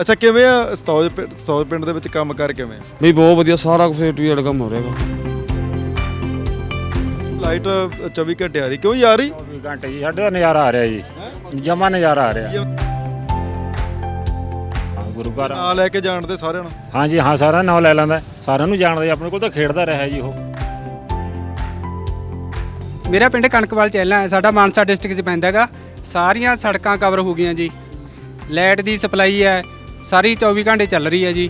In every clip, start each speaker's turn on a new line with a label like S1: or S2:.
S1: ਅੱਛਾ ਕਿਵੇਂ ਆ ਸਤੌਜ ਪਿੰ- ਸਤੌਜ ਪਿੰਡ ਦੇ ਵਿੱਚ ਕੰਮ ਕਰ ਕਿਵੇਂ? ਆ?
S2: ਬਈ ਬਹੁਤ ਵਧੀਆ ਸਾਰਾ ਕੁਝ ਏਟੂ ਜ਼ੈਡ ਕੰਮ ਹੋ ਰਿਹਾ
S1: ਲਾਈਟ 24 ਘੰਟੇ ਆ ਰਹੀ ਕਿਉਂ ਯਾਰ ਰਹੀ
S3: 24 ਘੰਟੇ ਜੀ ਸਾਡੇ ਦਾ ਨਜ਼ਾਰਾ ਆ ਰਿਹਾ ਜੀ। ਜਮਾ ਨਜ਼ਾਰਾ ਆ ਰਿਹਾ। ਹਾਂ, ਗੁਰੂ ਘਰ
S1: ਨਾਂ ਲੈ ਕੇ ਜਾਣ ਦੇ ਸਾਰਿਆਂ ਨੂੰ?
S3: ਹਾਂਜੀ ਹਾਂ ਸਾਰਾ ਨਾਮ ਲੈ ਲੈਂਦਾ। ਸਾਰਿਆਂ ਨੂੰ ਜਾਣਦਾ ਜੀ ਆਪਣੇ ਕੋਲ ਤਾਂ ਖੇਡਦਾ ਰਿਹਾ ਜੀ ਉਹ।
S4: ਮੇਰਾ ਪਿੰਡ ਕਣਕਵਾਲ ਚੈਲਾ ਹੈ ਸਾਡਾ ਮਾਨਸਾ ਡਿਸਟ੍ਰਿਕਟ 'ਚ ਪੈਂਦਾ ਹੈਗਾ। ਸਾਰੀਆਂ ਸੜਕਾਂ ਕਵਰ ਹੋ ਗਈਆਂ ਜੀ। ਲਾਈਟ ਦੀ ਸਪਲਾਈ ਹੈ ਸਾਰੀ 24 ਘੰਟੇ ਚੱਲ ਰਹੀ ਹੈ ਜੀ।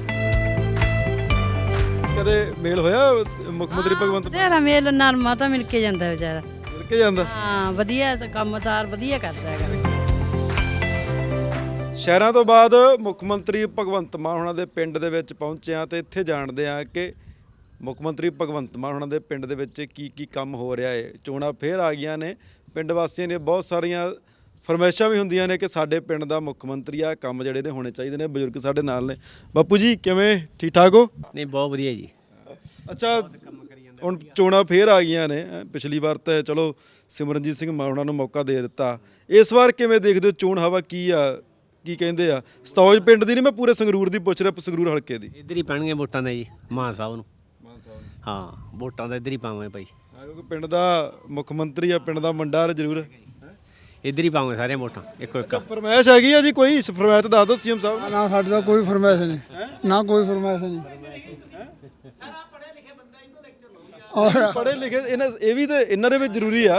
S1: ਕਦੇ ਮੇਲ ਹੋਇਆ ਸ- ਮੁੱਖ ਮੰਤਰੀ ਭਗਵੰਤ
S5: ਤੇਰਾ ਮੇਲ ਨਰਮਾ ਤਾਂ ਮਿਲ ਕੇ ਜਾਂਦਾ ਵਿਚਾਰਾ।
S1: ਮਿਲ ਕੇ ਜਾਂਦਾ?
S5: ਹਾਂ ਵਧੀਆ ਤਾਂ ਕੰਮਦਾਰ ਵਧੀਆ ਕਰਦਾ ਹੈਗਾ।
S1: ਸ਼ਹਿਰਾਂ ਤੋਂ ਬਾਅਦ ਮੁੱਖ ਮੰਤਰੀ ਭਗਵੰਤ ਮਾਨ ਉਹਨਾਂ ਦੇ ਪਿੰਡ ਦੇ ਵਿੱਚ ਪਹੁੰਚੇ ਆ ਤੇ ਇੱਥੇ ਜਾਣਦੇ ਆ ਕਿ ਮੁੱਖ ਮੰਤਰੀ ਭਗਵੰਤ ਮਾਨ ਉਹਨਾਂ ਦੇ ਪਿੰਡ ਦੇ ਵਿੱਚ ਕੀ ਕੀ ਕੰਮ ਹੋ ਰਿਹਾ ਹੈ। ਚੋਣਾਂ ਫੇਰ ਆ ਗਈਆਂ ਨੇ। ਪਿੰਡ ਵਾਸੀਆਂ ਨੇ ਬਹੁਤ ਸਾਰੀਆਂ ਫਰਮਾਇਸ਼ਾਂ ਵੀ ਹੁੰਦੀਆਂ ਨੇ ਕਿ ਸਾਡੇ ਪਿੰਡ ਦਾ ਮੁੱਖ ਮੰਤਰੀ ਆ ਕੰਮ ਜਿਹੜੇ ਨੇ ਹੋਣੇ ਚਾਹੀਦੇ ਨੇ ਬਜ਼ੁਰਗ ਸਾਡੇ ਨਾਲ ਨੇ। ਬਾਪੂ ਜੀ ਕਿਵੇਂ? ਠੀਕ ਠਾਕ ਹੋ?
S6: ਨਹੀਂ ਬਹੁਤ ਵਧੀਆ ਜੀ।
S1: ਅੱਛਾ ਹੁਣ ਚੋਣਾਂ ਫੇਰ ਆ ਗਈਆਂ ਨੇ। ਪਿਛਲੀ ਵਾਰ ਤਾਂ ਚਲੋ ਸਿਮਰਨਜੀਤ ਸਿੰਘ ਉਹਨਾਂ ਨੂੰ ਮੌਕਾ ਦੇ ਦਿੱਤਾ। ਇਸ ਵਾਰ ਕਿਵੇਂ ਦੇਖਦੇ ਹੋ ਚੋਣ ਹਵਾ ਕੀ ਆ? ਕੀ ਕਹਿੰਦੇ ਆ? ਸਤੌਜ ਪਿੰਡ ਦੀ ਨਹੀਂ ਮੈਂ ਪੂਰੇ ਸੰਗਰੂਰ ਦੀ ਪੁੱਛ ਰਿਹਾ ਸੰਗਰੂਰ ਹਲਕੇ ਦੀ।
S6: ਇੱਧਰ ਹੀ ਪੈਣਗੇ ਵੋਟਾਂ ਦੇ ਜੀ ਮਾਨ ਸਾਹਿਬ ਨੂੰ। ਹਾਂ ਵੋਟਾਂ ਦਾ ਇੱਧਰ ਹੀ ਪਾਵਾਂਗੇ ਭਾਈ।
S1: ਕਿਉਂਕਿ ਪਿੰਡ ਦਾ ਮੁੱਖ ਮੰਤਰੀ ਆ ਪਿੰਡ ਦਾ ਮੰਡਾ ਜ਼ਰੂਰ।
S6: ਇੱਧਰ ਹੀ ਪਾਵਾਂਗੇ ਸਾਰੀਆਂ ਵੋਟਾਂ ਇੱਕੋ ਇੱਕ
S1: ਫਰਮਾਇਸ਼ ਹੈਗੀ ਆ ਜੀ? ਕੋਈ ਫਰਮਾਇਸ਼ ਤਾਂ ਦੱਸ ਦਿਓ ਸੀਐਮ ਸਾਹਿਬ।
S7: ਨਾ ਸਾਡੇ ਦਾ ਕੋਈ ਫਰਮਾਇਸ਼ ਨਹੀਂ। ਨਾ ਕੋਈ ਫਰਮਾਇਸ਼ ਨਹੀਂ। ਔਰ
S1: ਪੜ੍ਹੇ ਲਿਖੇ ਇਹਨਾਂ ਇਹ ਵੀ ਤੇ ਇਹਨਾਂ ਦੇ ਵਿੱਚ ਜ਼ਰੂਰੀ ਆ।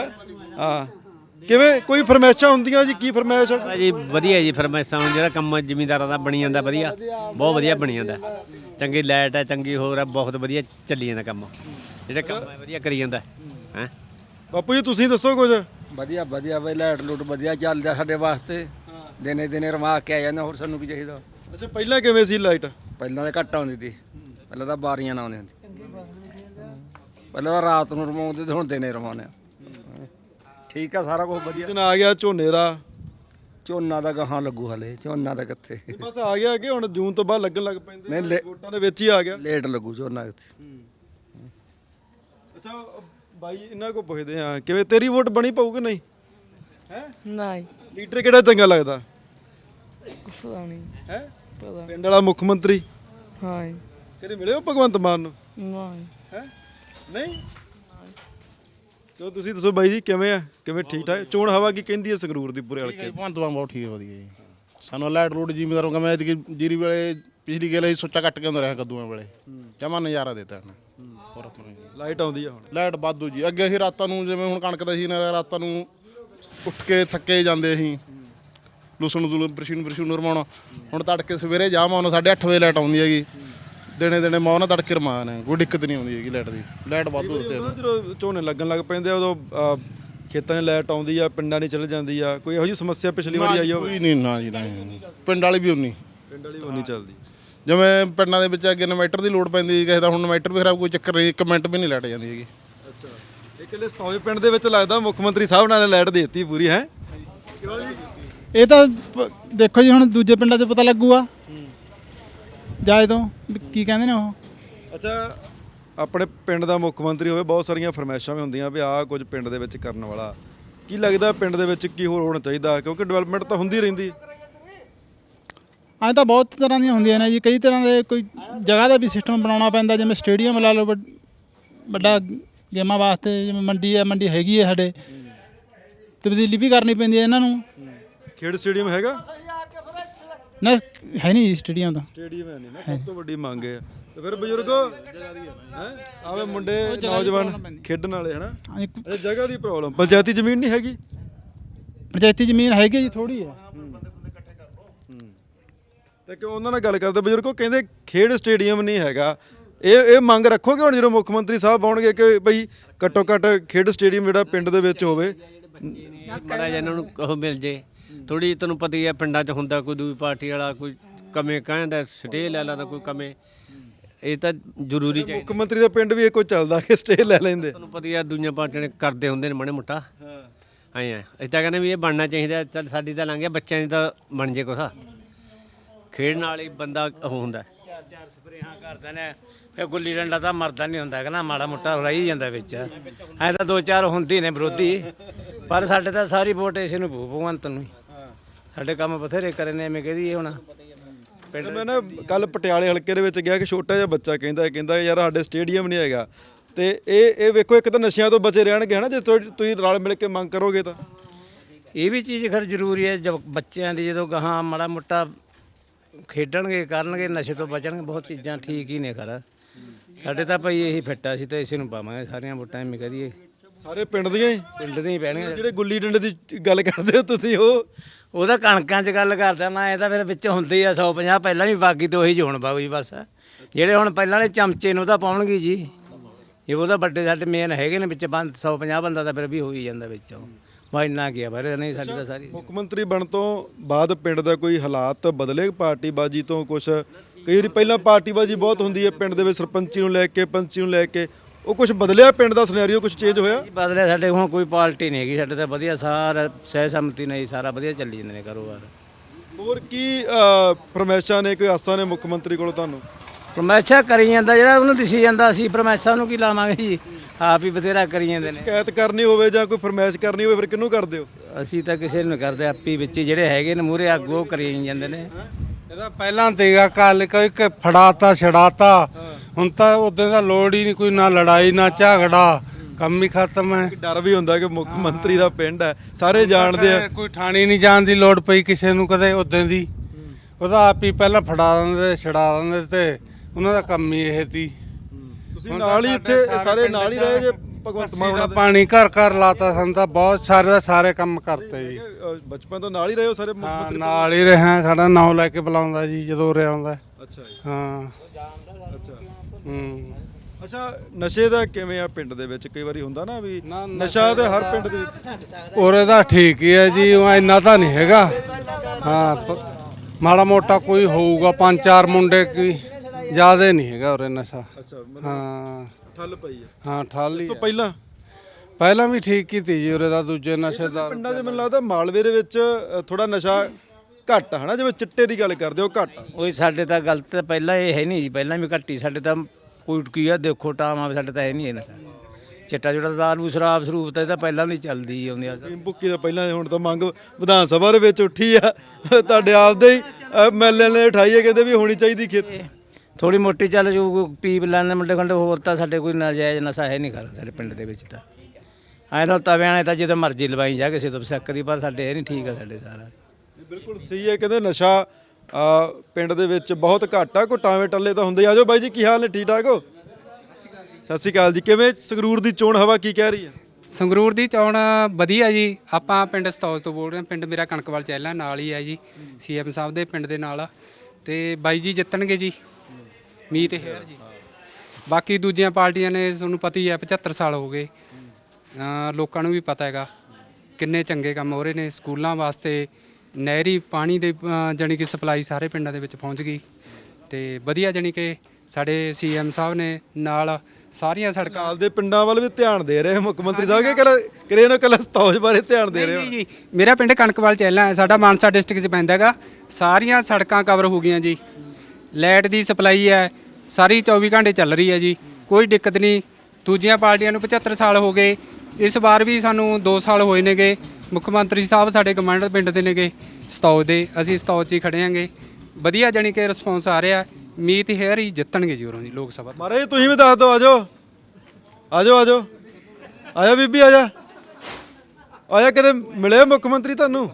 S1: ਹਾਂ। ਕਿਵੇਂ ਕੋਈ ਫਰਮਾਇਸ਼ਾਂ ਹੁੰਦੀਆਂ ਜੀ? ਕੀ ਫਰਮਾਇਸ਼
S6: ਜੀ ਵਧੀਆ ਜੀ ਫਰਮਾਇਸ਼ਾਂ ਹੁਣ ਜਿਹੜਾ ਕੰਮ ਜ਼ਿਮੀਂਦਾਰਾਂ ਦਾ ਬਣੀ ਜਾਂਦਾ ਵਧੀਆ। ਬਹੁਤ ਵਧੀਆ ਬਣੀ ਜਾਂਦਾ। ਚੰਗੀ ਲਾਈਟ ਹੈ ਚੰਗੀ ਹੋਰ ਹੈ ਬਹੁਤ ਵਧੀਆ ਚੱਲੀ ਜਾਂਦਾ ਕੰਮ। ਜਿਹੜਾ ਕੰਮ ਹੈ ਵਧੀਆ ਕਰੀ ਜਾਂਦਾ। ਹੈ?
S1: ਬਾਪੂ ਜੀ ਤੁਸੀਂ ਦੱਸੋ ਕੁਝ।
S8: ਵਧੀਆ ਵਧੀਆ ਬਈ ਲਾਈਟ ਲੂਟ ਵਧੀਆ ਚੱਲਦਾ ਸਾਡੇ ਵਾਸਤੇ। ਦਿਨੇ ਦਿਨੇ ਰਮਾ ਕੇ ਆ ਜਾਂਦਾ ਹੋਰ ਸਾਨੂੰ ਕੀ ਚਾਹੀਦਾ?
S1: ਅੱਛਾ ਪਹਿਲਾਂ ਕਿਵੇਂ ਸੀ ਲਾਈਟ?
S8: ਪਹਿਲਾਂ ਤਾਂ ਘੱਟ ਆਉਂਦੀ ਸੀ। ਪਹਿਲਾਂ ਤਾਂ ਬਾਰੀਆਂ ਨਾ ਆਉਂਦੀਆਂ ਸੀ। ਪਹਿਲਾਂ ਤਾਂ ਰਾਤ ਨੂੰ ਰਮਾਉਂਦੇ ਤੇ ਹੁਣ ਦਿਨੇ ਰਮਾਉਂਦੇ ਆ। ਠੀਕ ਆ ਸਾਰਾ ਕੁਝ ਵਧੀਆ।
S1: ਦਿਨ ਆ ਗਿਆ ਝੋਨੇ ਦਾ।
S8: ਝੋਨਾ ਦਾ ਗਾਹਾਂ ਲੱਗੂ ਹਲੇ ਝੋਨਾ ਦਾ ਕਿੱਥੇ?
S1: ਬਸ ਆ ਗਿਆ ਕਿ ਹੁਣ ਜੂਨ ਤੋਂ ਬਾਅਦ ਲੱਗਣ ਲੱਗ ਪੈਂਦੇ
S8: ਨਹੀਂ, ਲੈ-
S1: ਵੋਟਾਂ ਦੇ ਵਿੱਚ ਹੀ ਆ ਗਿਆ।
S8: ਲੇਟ ਲੱਗੂ ਝੋਨਾ ਇੱਥੇ।
S1: ਅੱਛਾ ਬਾਈ ਇਹਨਾਂ ਕੋ ਪੁੱਛਦੇ ਆ ਕਿਵੇਂ ਤੇਰੀ ਵੋਟ ਬਣੀ ਪਊ ਕਿ ਨਹੀਂ? ਹੈ?
S9: ਨਹੀਂ।
S1: ਲੀਡਰ ਕਿਹੜਾ ਚੰਗਾ ਲੱਗਦਾ?
S9: ਪਤਾ ਨਹੀਂ।
S1: ਹੈ?
S9: ਪਤਾ।
S1: ਪਿੰਡ ਵਾਲਾ ਮੁੱਖ ਮੰਤਰੀ?
S9: ਹਾਂ।
S1: ਕਦੇ ਮਿਲੇ ਹੋ ਭਗਵੰਤ ਮਾਨ ਨੂੰ?
S9: ਨਹੀਂ।
S1: ਹੈ? ਨਹੀਂ? ਚਲੋ ਤੁਸੀਂ ਦੱਸੋ ਬਾਈ ਜੀ ਕਿਵੇਂ ਆ? ਕਿਵੇਂ ਠੀਕ ਠਾਕ? ਚੋਣ ਹਵਾ ਕੀ ਕਹਿੰਦੀ ਹੈ ਸੰਗਰੂਰ ਦੀ ਪੂਰੇ ਹਲਕੇ?
S10: ਭਗਵੰਤ ਮਾਨ ਬਹੁਤ ਠੀਕ ਹੈ ਵਧੀਆ ਜੀ। ਸਾਨੂੰ ਲਾਈਟ ਰੋਡ ਜ਼ਿਮੀਦਾਰੋਂ ਕਾ ਮੈਂ ਐਤਕੀ ਜੀਰੀ ਵੇਲੇ ਪਿਛਲੀ ਗੇਲੇ ਸੁੱਚਾ ਕੱਟ ਕੇ ਹੁੰਦਾ ਰਿਹਾ ਕੱਦੂਆਂ ਵੇਲੇ। ਜਮਾ ਨਜ਼ਾਰਾ ਦਿੱਤਾ ਇਹਨੇ। ਹੋਰ ਨੂੰ
S1: ਲਾਈਟ ਆਉਂਦੀ ਆ ਹੁਣ।
S10: ਲਾਈਟ ਵਾਧੂ ਜੀ। ਅੱਗੇ ਅਸੀਂ ਰਾਤਾਂ ਨੂੰ ਜਿਵੇਂ ਹੁਣ ਕਣਕ ਦਾ ਸੀ ਨਾ ਰਾਤਾਂ ਨੂੰ ਉੱਠ ਕੇ ਥੱਕੇ ਜਾਂਦੇ ਅਸੀਂ। ਲੁਸਣ ਦੁਲਨ ਬਰਸ਼ੀਨ ਬਰਸ਼ੀਨ ਰਮਾਉਣਾ। ਹੁਣ ਤੜਕੇ ਸਵੇਰੇ ਜਾਵਾਂ ਉਹਨਾਂ 8:30 ਵਜੇ ਲਾਈਟ ਆਉਂਦੀ ਹੈਗੀ। ਦਿਨੇ ਦਿਨੇ ਮੈਂ ਉਹਨਾਂ ਤੜਕੇ ਰਮਾਨ ਹੈ। ਕੋਈ ਦਿੱਕਤ ਨਹੀਂ ਆਉਂਦੀ ਹੈਗੀ ਲਾਈਟ ਦੀ। ਲਾਈਟ ਵਾਧੂ ਦਿੱਤੇ
S1: ਜਦੋਂ ਝੋਨੇ ਲੱਗਣ ਲੱਗ ਪੈਂਦੇ ਆ ਉਦੋਂ ਅਹ, ਖੇਤਾਂ 'ਚ ਲਾਈਟ ਆਉਂਦੀ ਆ ਪਿੰਡਾਂ 'ਚ ਚਲ ਜਾਂਦੀ ਆ। ਕੋਈ ਇਹੋ ਜਿਹੀ ਸਮੱਸਿਆ ਪਿਛਲੀ ਵਾਰੀ ਆਈ ਹੋਵੇ?
S10: ਕੋਈ ਨਹੀਂ ਨਾ ਜੀ ਨਹੀਂ ਪਿੰਡ ਵਾਲੀ ਵੀ ਉਨੀ।
S1: ਪਿੰਡ ਵਾਲੀ ਉਹ ਨਹੀਂ ਚੱਲਦੀ।
S10: ਜਿਵੇਂ ਪਿੰਡਾਂ ਦੇ ਵਿੱਚ ਅੱਗੇ ਇਨਵਰਟਰ ਦੀ ਲੋੜ ਪੈਂਦੀ ਸੀ ਕਿਸੇ ਦਾ ਹੁਣ ਇਨਵਰਟਰ ਵੀ ਖਰਾਬ ਕੋਈ ਚੱਕਰ ਨਹੀਂ ਇੱਕ ਮਿੰਟ ਵੀ ਨਹੀਂ ਲੈਟ ਜਾਂਦੀ ਹੈਗੀ।
S1: ਅੱਛਾ। ਇਹ ਕਿਲੇ ਸਤੌਜ ਪਿੰਡ ਦੇ ਵਿੱਚ ਲੱਗਦਾ ਮੁੱਖ ਮੰਤਰੀ ਸਾਹਿਬ ਨਾਲ ਲਾਈਟ ਦੇ ਦਿੱਤੀ ਪੂਰੀ ਹੈ?
S7: ਇਹ ਤਾਂ ਪ- ਦੇਖੋ ਜੀ ਹੁਣ ਦੂਜੇ ਪਿੰਡਾਂ 'ਚ ਪਤਾ ਲੱਗੂਗਾ। ਜਾਏ ਤੋਂ ਵੀ ਕੀ ਕਹਿੰਦੇ ਨੇ ਉਹ?
S1: ਅੱਛਾ ਆਪਣੇ ਪਿੰਡ ਦਾ ਮੁੱਖ ਮੰਤਰੀ ਹੋਵੇ ਬਹੁਤ ਸਾਰੀਆਂ ਫਰਮਾਇਸ਼ਾਂ ਵੀ ਹੁੰਦੀਆਂ ਵੀ ਆਹ ਕੁਝ ਪਿੰਡ ਦੇ ਵਿੱਚ ਕਰਨ ਵਾਲਾ। ਕੀ ਲੱਗਦਾ ਪਿੰਡ ਦੇ ਵਿੱਚ ਕੀ ਹੋਰ ਹੋਣਾ ਚਾਹੀਦਾ? ਕਿਉਂਕਿ ਡਿਵੈਲਪਮੈਂਟ ਤਾਂ ਹੁੰਦੀ ਰਹਿੰਦੀ।
S7: ਐਂ ਤਾਂ ਬਹੁਤ ਤਰ੍ਹਾਂ ਦੀਆਂ ਹੁੰਦੀਆਂ ਨੇ ਜੀ ਕਈ ਤਰ੍ਹਾਂ ਦੇ ਕੋਈ ਜਗ੍ਹਾ ਦਾ ਵੀ ਸਿਸਟਮ ਬਣਾਉਣਾ ਪੈਂਦਾ ਜਿਵੇਂ ਸਟੇਡੀਅਮ ਲਾ ਲਓ ਵੱਡ- ਵੱਡਾ ਗੇਮਾਂ ਵਾਸਤੇ ਜਿਵੇਂ ਮੰਡੀ ਹੈ ਮੰਡੀ ਹੈਗੀ ਹੈ ਸਾਡੇ। ਤਬਦੀਲੀ ਵੀ ਕਰਨੀ ਪੈਂਦੀ ਹੈ ਇਹਨਾਂ ਨੂੰ।
S1: ਖੇਡ ਸਟੇਡੀਅਮ ਹੈਗਾ?
S7: ਨਾ ਹੈ ਨਹੀਂ ਜੀ ਸਟੇਡੀਅਮ ਦਾ
S1: ਸਟੇਡੀਅਮ ਹੈ ਨਹੀਂ ਨਾ ਸਭ ਤੋਂ ਵੱਡੀ ਮੰਗ ਹੈ ਤੇ ਫਿਰ ਬਜ਼ੁਰਗੋ ਹੈ? ਆਵੇ ਮੁੰਡੇ ਨੌਜਵਾਨ ਖੇਡਣ ਵਾਲੇ ਹਨਾ?
S7: ਹਾਂਜੀ,
S1: ਇਹ ਜਗ੍ਹਾ ਦੀ ਪ੍ਰੋਬਲਮ ਪੰਚਾਇਤੀ ਜ਼ਮੀਨ ਨਹੀਂ ਹੈਗੀ?
S7: ਪੰਚਾਇਤੀ ਜ਼ਮੀਨ ਹੈਗੀ ਜੀ ਥੋੜੀ ਹੈ।
S1: ਤੇ ਕਿ ਉਹਨਾਂ ਨਾਲ ਗੱਲ ਕਰਦੇ ਬਜ਼ੁਰਗੋ ਕਹਿੰਦੇ ਖੇਡ ਸਟੇਡੀਅਮ ਨਹੀਂ ਹੈਗਾ। ਇਹ ਇਹ ਮੰਗ ਰੱਖੋਗੇ ਹੁਣ ਜਦੋਂ ਮੁੱਖ ਮੰਤਰੀ ਸਾਹਿਬ ਆਉਣਗੇ ਕਿ ਭਈ ਘੱਟੋ ਘੱਟ ਖੇਡ ਸਟੇਡੀਅਮ ਜਿਹੜਾ ਪਿੰਡ ਦੇ ਵਿੱਚ ਹੋਵੇ?
S6: ਮਾੜਾ ਜਿਹਾ ਇਹਨਾਂ ਨੂੰ ਉਹ ਮਿਲ ਜੇ। ਥੋੜੀ ਤੈਨੂੰ ਪਤਾ ਹੀ ਹੈ ਪਿੰਡਾਂ 'ਚ ਹੁੰਦਾ ਕੋਈ ਦੂਜੀ ਪਾਰਟੀ ਵਾਲਾ ਕੋਈ ਕਮੇ ਕਹਿੰਦਾ ਸਟੇ ਲੈ ਲੈਂਦਾ ਕੋਈ ਕਮੇ। ਇਹ ਤਾਂ ਜ਼ਰੂਰੀ ਚਾਹੀਦਾ।
S1: ਮੁੱਖ ਮੰਤਰੀ ਦਾ ਪਿੰਡ ਵੀ ਇਹ ਕੋਈ ਚੱਲਦਾ ਕਿ ਸਟੇ ਲੈ ਲੈਂਦੇ?
S6: ਤੁਹਾਨੂੰ ਪਤਾ ਹੀ ਹੈ ਦੂਜੀਆਂ ਪਾਰਟੀਆਂ ਨੇ ਕਰਦੇ ਹੁੰਦੇ ਨੇ ਮਾੜੇ ਮੋਟਾ। ਹਾਂ। ਐਂ ਆ ਅਸੀਂ ਤਾਂ ਕਹਿੰਦੇ ਵੀ ਇਹ ਬਣਨਾ ਚਾਹੀਦਾ ਚੱਲ ਸਾਡੀ ਤਾਂ ਲੰਘ ਗਿਆ ਬੱਚਿਆਂ ਦੀ ਤਾਂ ਬਣ ਜੇ ਕੁਛ। ਖੇਡ ਨਾਲ ਹੀ ਬੰਦਾ ਉਹ ਹੁੰਦਾ।
S11: ਚਾਰ ਚਾਰ ਸਪਰੇਹਾਂ ਕਰਦੇ ਨੇ ਫਿਰ ਗੁੱਲੀ ਡੰਡਾ ਤਾਂ ਮਰਦਾ ਨਹੀਂ ਹੁੰਦਾ ਕਿ ਨਾ ਮਾੜਾ ਮੋਟਾ ਰਹੀ ਜਾਂਦਾ ਵਿੱਚ। ਐ ਤਾਂ ਦੋ ਚਾਰ ਹੁੰਦੀ ਨੇ ਵਿਰੋਧੀ ਪਰ ਸਾਡੇ ਤਾਂ ਸਾਰੀ ਵੋਟ ਇਸੇ ਨੂੰ ਭੂ ਭਗਵੰਤ ਨੂੰ ਹੀ। ਸਾਡੇ ਕੰਮ ਬਥੇਰੇ ਕਰੇ ਨੇ ਐਵੇਂ ਕਹਦੀ ਹੁਣ।
S1: ਤੇ ਮੈਂ ਨਾ ਕੱਲ ਪਟਿਆਲੇ ਹਲਕੇ ਦੇ ਵਿੱਚ ਗਿਆ ਕਿ ਛੋਟਾ ਜਿਹਾ ਬੱਚਾ ਕਹਿੰਦਾ ਕਹਿੰਦਾ ਯਾਰ ਸਾਡੇ ਸਟੇਡੀਅਮ ਨਹੀਂ ਹੈਗਾ। ਤੇ ਇਹ ਇਹ ਵੇਖੋ ਇੱਕ ਤਾਂ ਨਸ਼ਿਆਂ ਤੋਂ ਬਚੇ ਰਹਿਣਗੇ ਹਨਾ ਜੇ ਤੁਹਾ- ਤੁਸੀਂ ਰਲ ਮਿਲ ਕੇ ਮੰਗ ਕਰੋਗੇ ਤਾਂ।
S12: ਇਹ ਵੀ ਚੀਜ਼ ਖਰ ਜ਼ਰੂਰੀ ਹੈ ਜਦ ਬੱਚਿਆਂ ਦੀ ਜਦੋਂ ਗਾਹਾਂ ਮਾੜਾ ਮੋਟਾ ਖੇਡਣਗੇ ਕਰਨਗੇ ਨਸ਼ੇ ਤੋਂ ਬਚਣਗੇ ਬਹੁਤ ਚੀਜ਼ਾਂ ਠੀਕ ਹੀ ਨੇ ਖਰ ਸਾਡੇ ਤਾਂ ਭਾਈ ਇਹੀ ਫਿੱਟਾ ਸੀ ਤਾਂ ਇਸੇ ਨੂੰ ਪਾਵਾਂਗੇ ਸਾਰੀਆਂ ਵੋਟਾਂ ਐਵੇਂ ਕਰੀਏ।
S1: ਸਾਰੇ ਪਿੰਡ ਦੀਆਂ ਹੀ?
S12: ਪਿੰਡ ਦੇ ਹੀ ਪੈਣਗੇ
S1: ਜਿਹੜੇ ਗੁੱਲੀ ਡੰਡੇ ਦੀ ਗੱਲ ਕਰਦੇ ਹੋ ਤੁਸੀਂ ਉਹ?
S12: ਉਹਦਾ ਕਣਕਾਂ 'ਚ ਗੱਲ ਕਰਦਾ ਮੈਂ ਇਹ ਤਾਂ ਫਿਰ ਵਿੱਚ ਹੁੰਦੇ ਹੀ ਆ 150 ਪਹਿਲਾਂ ਵੀ ਬਾਕੀ ਤੇ ਉਹੀ ਜੋਣ ਬਾਬੂ ਜੀ ਬਸ। ਜਿਹੜੇ ਹੁਣ ਪਹਿਲਾਂ ਵਾਲੇ ਚਮਚੇ ਨੂੰ ਤਾਂ ਪਾਉਣਗੇ ਜੀ। ਇਹ ਉਹਦਾ ਵੱਡੇ ਸਾਡੇ ਮੇਨ ਹੈਗੇ ਨੇ ਵਿੱਚ 150 ਬੰਦਾ ਤਾਂ ਫਿਰ ਵੀ ਹੋ ਹੀ ਜਾਂਦਾ ਵਿੱਚੋਂ। ਵਾ ਇੰਨਾ ਕੀ ਆ ਪਰ ਨਹੀਂ ਸਾਡੀ ਤਾਂ ਸਾਰੀ
S1: ਮੁੱਖ ਮੰਤਰੀ ਬਣ ਤੋਂ ਬਾਅਦ ਪਿੰਡ ਦਾ ਕੋਈ ਹਾਲਾਤ ਬਦਲੇ? ਪਾਰਟੀਬਾਜੀ ਤੋਂ ਕੁਝ ਕਈ ਵਾਰੀ ਪਹਿਲਾਂ ਪਾਰਟੀਬਾਜੀ ਬਹੁਤ ਹੁੰਦੀ ਹੈ ਪਿੰਡ ਦੇ ਵਿੱਚ ਸਰਪੰਚੀ ਨੂੰ ਲੈ ਕੇ ਪੰਚੀ ਨੂੰ ਲੈ ਕੇ। ਉਹ ਕੁਝ ਬਦਲਿਆ ਪਿੰਡ ਦਾ ਸਿਨੈਰੀਓ ਕੁਝ ਚੇਂਜ ਹੋਇਆ?
S12: ਬਦਲਿਆ ਸਾਡੇ ਹੁਣ ਕੋਈ ਪਾਰਟੀ ਨਹੀਂ ਹੈਗੀ ਸਾਡੇ ਤਾਂ ਵਧੀਆ ਸਾਰਾ ਸਹਿ ਸੰਮਤੀ ਨਾਲ ਹੀ ਸਾਰਾ ਵਧੀਆ ਚੱਲੀ ਜਾਂਦੇ ਨੇ ਕਾਰੋਬਾਰ।
S1: ਹੋਰ ਕੀ ਅ, ਫਰਮਾਇਸ਼ਾਂ ਨੇ ਕੋਈ ਆਸਾਂ ਨੇ ਮੁੱਖ ਮੰਤਰੀ ਕੋਲੋਂ ਤੁਹਾਨੂੰ?
S12: ਪਰਮੇਸ਼ਾ ਕਰੀ ਜਾਂਦਾ ਜਿਹੜਾ ਉਹਨੂੰ ਦਿਸੀ ਜਾਂਦਾ ਅਸੀਂ ਪਰਮੇਸ਼ਾ ਨੂੰ ਕੀ ਲਾਵਾਂਗੇ ਜੀ? ਆਪ ਹੀ ਬਥੇਰਾ ਕਰੀ ਜਾਂਦੇ ਨੇ।
S1: ਸ਼ਿਕਾਇਤ ਕਰਨੀ ਹੋਵੇ ਜਾਂ ਕੋਈ ਫਰਮਾਇਸ਼ ਕਰਨੀ ਹੋਵੇ ਫਿਰ ਕਿਹਨੂੰ ਕਰਦੇ ਹੋ?
S12: ਅਸੀਂ ਤਾਂ ਕਿਸੇ ਨੂੰ ਨੀ ਕਰਦੇ ਆਪੀ ਵਿੱਚ ਹੀ ਜਿਹੜੇ ਹੈਗੇ ਨੇ ਮੂਰੇ ਆਗੂ ਕਰੀ ਜਾਂਦੇ ਨੇ।
S13: ਇਹਦਾ ਪਹਿਲਾਂ ਤੇਗਾ ਕੱਲ ਕੋਈ ਕਿ ਫੜਾਤਾ ਛੜਾਤਾ। ਹੁਣ ਤਾਂ ਉਦੋਂ ਦਾ ਲੋੜ ਹੀ ਨਹੀਂ ਕੋਈ ਨਾ ਲੜਾਈ ਨਾ ਝਗੜਾ। ਕੰਮ ਹੀ ਖਤਮ ਹੈ।
S1: ਡਰ ਵੀ ਹੁੰਦਾ ਕਿ ਮੁੱਖ ਮੰਤਰੀ ਦਾ ਪਿੰਡ ਹੈ। ਸਾਰੇ ਜਾਣਦੇ ਆ।
S13: ਕੋਈ ਠਾਣੀ ਨਹੀਂ ਜਾਣ ਦੀ ਲੋੜ ਪਈ ਕਿਸੇ ਨੂੰ ਕਦੇ ਉਦੋਂ ਦੀ। ਉਹਦਾ ਆਪ ਹੀ ਪਹਿਲਾਂ ਫੜਾ ਦਿੰਦੇ ਛੜਾ ਦਿੰਦੇ ਤੇ ਉਹਨਾਂ ਦਾ ਕੰਮ ਹੀ ਇਹ ਸੀ।
S1: ਤੁਸੀਂ ਨਾਲ ਹੀ ਇੱਥੇ ਸਾਰੇ ਨਾਲ ਹੀ ਰਹੇ ਜੇ ਭਗਵੰਤ ਮਾਨ
S13: ਦਾ ਪਾਣੀ ਘਰ ਘਰ ਲਾਤਾ ਸਾਨੂੰ ਤਾਂ ਬਹੁਤ ਸਾਰੇ ਦਾ ਸਾਰੇ ਕੰਮ ਕਰਤੇ ਜੀ।
S1: ਬਚਪਨ ਤੋਂ ਨਾਲ ਹੀ ਰਹੇ ਹੋ ਸਾਰੇ ਮੁੱਖ
S13: ਹਾਂ
S1: ਮੰਤਰੀ
S13: ਨਾਲ ਹੀ ਰਿਹਾ ਸਾਡਾ ਨਾਂ ਲੈ ਕੇ ਬੁਲਾਉਂਦਾ ਜੀ ਜਦੋਂ ਉਰੇ ਆਉਂਦਾ
S1: ਅੱਛਾ ਜੀ।
S13: ਹਾਂ।
S1: ਅੱਛਾ।
S13: ਹੂੰ।
S1: ਅੱਛਾ ਨਸ਼ੇ ਦਾ ਕਿਵੇਂ ਆ ਪਿੰਡ ਦੇ ਵਿੱਚ? ਕਈ ਵਾਰੀ ਹੁੰਦਾ ਨਾ ਵੀ ਨਸ਼ਾ ਤੇ ਹਰ ਪਿੰਡ ਦੇ ਵਿੱਚ
S13: ਉਰੇ ਦਾ ਠੀਕ ਹੀ ਹੈ ਜੀ ਉਹ ਇੰਨਾ ਤਾਂ ਨਹੀਂ ਹੈਗਾ। ਹਾਂ ਪ- ਮਾੜਾ ਮੋਟਾ ਕੋਈ ਹੋਊਗਾ ਪੰਜ ਚਾਰ ਮੁੰਡੇ ਕੀ ਜ਼ਿਆਦਾ ਨਹੀਂ ਹੈਗਾ ਉਰੇ ਨਸ਼ਾ।
S1: ਅੱਛਾ ਮਤਲਬ
S13: ਹਾਂ।
S1: ਠੱਲ ਪਈ ਹੈ।
S13: ਹਾਂ ਠਾਲ ਹੀ
S1: ਤੋਂ
S13: ਹੈ।
S1: ਪਹਿਲਾਂ?
S13: ਪਹਿਲਾਂ ਵੀ ਠੀਕ ਕੀਤੀ ਜੀ ਉਰੇ ਦਾ ਦੂਜੇ ਨਸ਼ੇਦਾਰ
S1: ਪਿੰਡਾਂ 'ਚ ਮੈਨੂੰ ਲੱਗਦਾ ਮਾਲਵੇ ਦੇ ਵਿੱਚ ਥੋੜਾ ਨਸ਼ਾ ਘੱਟ ਆ, ਹਨਾ? ਜਿਵੇਂ ਚਿੱਟੇ ਦੀ ਗੱਲ ਕਰਦੇ ਹੋ ਘੱਟ ਆ।
S12: ਉਹ ਸਾਡੇ ਤਾਂ ਗਲਤ ਤਾਂ ਪਹਿਲਾਂ ਇਹ ਹੈ ਨਹੀਂ ਜੀ ਪਹਿਲਾਂ ਵੀ ਘੱਟੀ ਸਾਡੇ ਤਾਂ ਕੋਈ ਕੀ ਆ ਦੇਖੋ ਟਾਮਾ ਸਾਡੇ ਤਾਂ ਹੈ ਨਹੀਂ ਇਹ ਨਸ਼ਾ। ਚਿੱਟਾ ਜਿਹੜਾ ਦਾਰੂ ਸ਼ਰਾਬ ਸਰੂਪ ਤਾਂ ਇਹ ਤਾਂ ਪਹਿਲਾਂ ਦੀ ਚੱਲਦੀ ਆਉਂਦੀ ਆ
S1: ਟੀਮ ਭੁੱਕੀ ਦਾ ਪਹਿਲਾਂ ਹੁਣ ਤਾਂ ਮੰਗ ਵਿਧਾਨ ਸਭਾ ਦੇ ਵਿੱਚ ਉੱਠੀ ਆ। ਤੁਹਾਡੇ ਆਪਦੇ ਹੀ ਐਮਐਲਏ ਨੇ ਉਠਾਈ ਹੈ ਕਹਿੰਦੇ ਵੀ ਹੋਣੀ ਚਾਹੀਦੀ ਖੇਤੀ।
S12: ਥੋੜੀ ਮੋਟੀ ਚੱਲ ਜੋ ਪੀਪ ਲੈਣ ਮੁੰਡੇ ਖੰਡੇ ਹੋਰ ਤਾਂ ਸਾਡੇ ਕੋਈ ਨਾਜਾਇਜ਼ ਨਸ਼ਾ ਹੈ ਨਹੀਂ ਕਰ ਸਾਡੇ ਪਿੰਡ ਦੇ ਵਿੱਚ ਤਾਂ। ਐਂ ਤਾਂ ਤਵਿਆਂ ਨੇ ਤਾਂ ਜਦੋਂ ਮਰਜ਼ੀ ਲਵਾਈ ਜਾ ਕਿਸੇ ਤੋਂ ਸ਼ੱਕ ਦੀ ਪਰ ਸਾਡੇ ਇਹ ਨਹੀਂ ਠੀਕ ਆ ਸਾਡੇ ਸਾਰਾ।
S1: ਬਿਲਕੁਲ ਸਹੀ ਹੈ ਕਹਿੰਦੇ ਨਸ਼ਾ ਪਿੰਡ ਦੇ ਵਿੱਚ ਬਹੁਤ ਘੱਟ ਆ ਕੋਈ ਟਾਵੇਂ ਟੱਲੇ ਤਾਂ ਹੁੰਦੇ ਆ। ਆਜੋ ਬਾਈ ਜੀ ਕੀ ਹਾਲ ਨੇ ਠੀਕ ਠਾਕ ਹੋ? ਸਤਿ ਸ਼੍ਰੀ ਅਕਾਲ ਜੀ ਕਿਵੇਂ ਸੰਗਰੂਰ ਦੀ ਚੋਣ ਹਵਾ ਕੀ ਕਹਿ ਰਹੀ ਹੈ?
S4: ਸੰਗਰੂਰ ਦੀ ਚੋਣ ਵਧੀਆ ਜੀ ਆਪਾਂ ਪਿੰਡ ਸਤੌਜ ਤੋਂ ਬੋਲ ਰਹੇ ਹਾਂ ਪਿੰਡ ਮੇਰਾ ਕਣਕਵਾਲ ਚਹਿਲਾ ਨਾਲ ਹੀ ਹੈ ਜੀ ਸੀਐਮ ਸਾਹਿਬ ਦੇ ਪਿੰਡ ਦੇ ਨਾਲ। ਤੇ ਬਾਈ ਜੀ ਜਿੱਤਣਗੇ ਜੀ? ਮੀਤ ਹੈਰ ਜੀ ਬਾਕੀ ਦੂਜੀਆਂ ਪਾਰਟੀਆਂ ਨੇ ਤੁਹਾਨੂੰ ਪਤਾ ਹੀ ਹੈ 75 ਸਾਲ ਹੋ ਗਏ। ਲੋਕਾਂ ਨੂੰ ਵੀ ਪਤਾ ਹੈਗਾ ਕਿੰਨੇ ਚੰਗੇ ਕੰਮ ਹੋ ਰਹੇ ਨੇ। ਸਕੂਲਾਂ ਵਾਸਤੇ ਨਹਿਰੀ ਪਾਣੀ ਦੇ ਅਮ ਜਾਣੀ ਕਿ ਸਪਲਾਈ ਸਾਰੇ ਪਿੰਡਾਂ ਦੇ ਵਿੱਚ ਪਹੁੰਚ ਗਈ। ਤੇ ਵਧੀਆ ਜਾਣੀ ਕਿ ਸਾਡੇ ਸੀਐਮ ਸਾਹਿਬ ਨੇ ਨਾਲ ਸਾਰੀਆਂ ਸੜਕਾਂ
S1: ਨਾਲ ਦੇ ਪਿੰਡਾਂ ਵੱਲ ਵੀ ਧਿਆਨ ਦੇ ਰਹੇ ਮੁੱਖ ਮੰਤਰੀ ਸਾਹਿਬ ਕਿ ਕਰ ਕਰੇ ਨਾ ਕੱਲ ਸਤੌਜ ਬਾਰੇ ਧਿਆਨ ਦੇ ਰਹੇ ਹੋ
S4: ਨਹੀਂ ਜੀ ਮੇਰਾ ਪਿੰਡ ਕਣਕਵਾਲ ਚਹਿਲਾ ਹੈ। ਸਾਡਾ ਮਾਨਸਾ ਡਿਸਟ੍ਰਿਕਟ 'ਚ ਪੈਂਦਾ ਹੈਗਾ। ਸਾਰੀਆਂ ਸੜਕਾਂ ਕਵਰ ਹੋ ਗਈਆਂ ਜੀ। ਲਾਈਟ ਦੀ ਸਪਲਾਈ ਹੈ ਸਾਰੀ 24 ਘੰਟੇ ਚੱਲ ਰਹੀ ਹੈ ਜੀ। ਕੋਈ ਦਿੱਕਤ ਨਹੀਂ। ਦੂਜੀਆਂ ਪਾਰਟੀਆਂ ਨੂੰ 75 ਸਾਲ ਹੋ ਗਏ। ਇਸ ਵਾਰ ਵੀ ਸਾਨੂੰ 2 ਸਾਲ ਹੋਏ ਨੇਗੇ। ਮੁੱਖ ਮੰਤਰੀ ਸਾਹਿਬ ਸਾਡੇ ਕਮਾਂਡਰ ਪਿੰਡ ਦੇ ਨੇਗੇ। ਸਤੌਜ ਦੇ ਅਸੀਂ ਸਤੌਜ 'ਚ ਹੀ ਖੜੇ ਆਂਗੇ ਵਧੀਆ ਜਾਣੀ ਕਿ ਰਿਸਪੌਂਸ ਆ ਰਿਹਾ। ਮੀਤ ਹੈਰ ਹੀ ਜਿੱਤਣਗੇ ਜੀ ਉਰੋਂ ਜੀ ਲੋਕ ਸਭਾ।
S1: ਮਾਰੇ ਤੁਸੀਂ ਵੀ ਦੱਸ ਦਿਓ ਆਜੋ ਆਜੋ ਆਜੋ ਆਇਆ ਬੀਬੀ ਆਜਾ ਆਇਆ ਕਦੇ ਮਿਲੇ ਮੁੱਖ ਮੰਤਰੀ ਤੁਹਾਨੂੰ?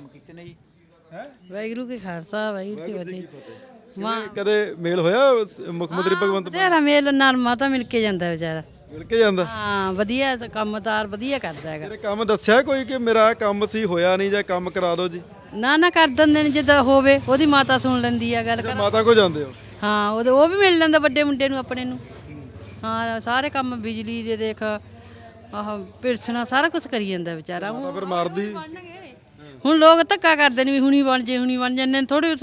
S5: ਵਾਹਿਗੁਰੂ ਕੀ ਖਾਲਸਾ ਵਾਹਿਗੁਰੂ ਕੀ ਫਤਿਹ। ਵਾਹ
S1: ਕਦੇ ਮੇਲ ਹੋਇਆ ਸ- ਮੁੱਖ ਮੰਤਰੀ ਭਗਵੰਤ ਮਾਨ?
S5: ਤੇਰਾ ਮੇਲ ਨਰਮਾ ਤਾਂ ਮਿਲ ਕੇ ਜਾਂਦਾ ਵਿਚਾਰਾ।
S1: ਮਿਲ ਕੇ ਜਾਂਦਾ?
S5: ਹਾਂ ਵਧੀਆ ਤੇ ਕੰਮਦਾਰ ਵਧੀਆ ਕਰਦਾ ਹੈਗਾ।
S1: ਤੇਰੇ ਕੰਮ ਦੱਸਿਆ ਕੋਈ ਕਿ ਮੇਰਾ ਆਹ ਕੰਮ ਸੀ ਹੋਇਆ ਨਹੀਂ ਜਾਂ ਕੰਮ ਕਰਾ ਦਿਓ ਜੀ?
S5: ਨਾ ਨਾ ਕਰ ਦਿੰਦੇ ਨੇ ਜਿੱਦਾਂ ਹੋਵੇ ਉਹਦੀ ਮਾਤਾ ਸੁਣ ਲੈਂਦੀ ਆ ਗੱਲ
S1: ਤੇ
S5: ਕਰ।
S1: ਮਾਤਾ ਕੋ ਜਾਂਦੇ ਹੋ?
S5: ਹਾਂ ਉਹਦੇ ਉਹ ਵੀ ਮਿਲ ਲੈਂਦਾ ਵੱਡੇ ਮੁੰਡੇ ਨੂੰ ਆਪਣੇ ਨੂੰ। ਹਾਂ ਸਾਰੇ ਕੰਮ ਬਿਜਲੀ ਦੇ ਦੇਖ ਆਹ ਪਿਰਸਣਾ ਸਾਰਾ ਕੁਝ ਕਰੀ ਜਾਂਦਾ ਵਿਚਾਰਾ।
S1: ਤਾਂ ਫਿਰ ਮਾਰਦੀ।
S5: ਹੁਣ ਲੋਕ ਧੱਕਾ ਕਰਦੇ ਨੇ ਵੀ ਹੁਣੀ ਬਣ ਜੇ ਹੁਣੀ ਬਣ ਜਾਂਦੇ ਥੋੜੀ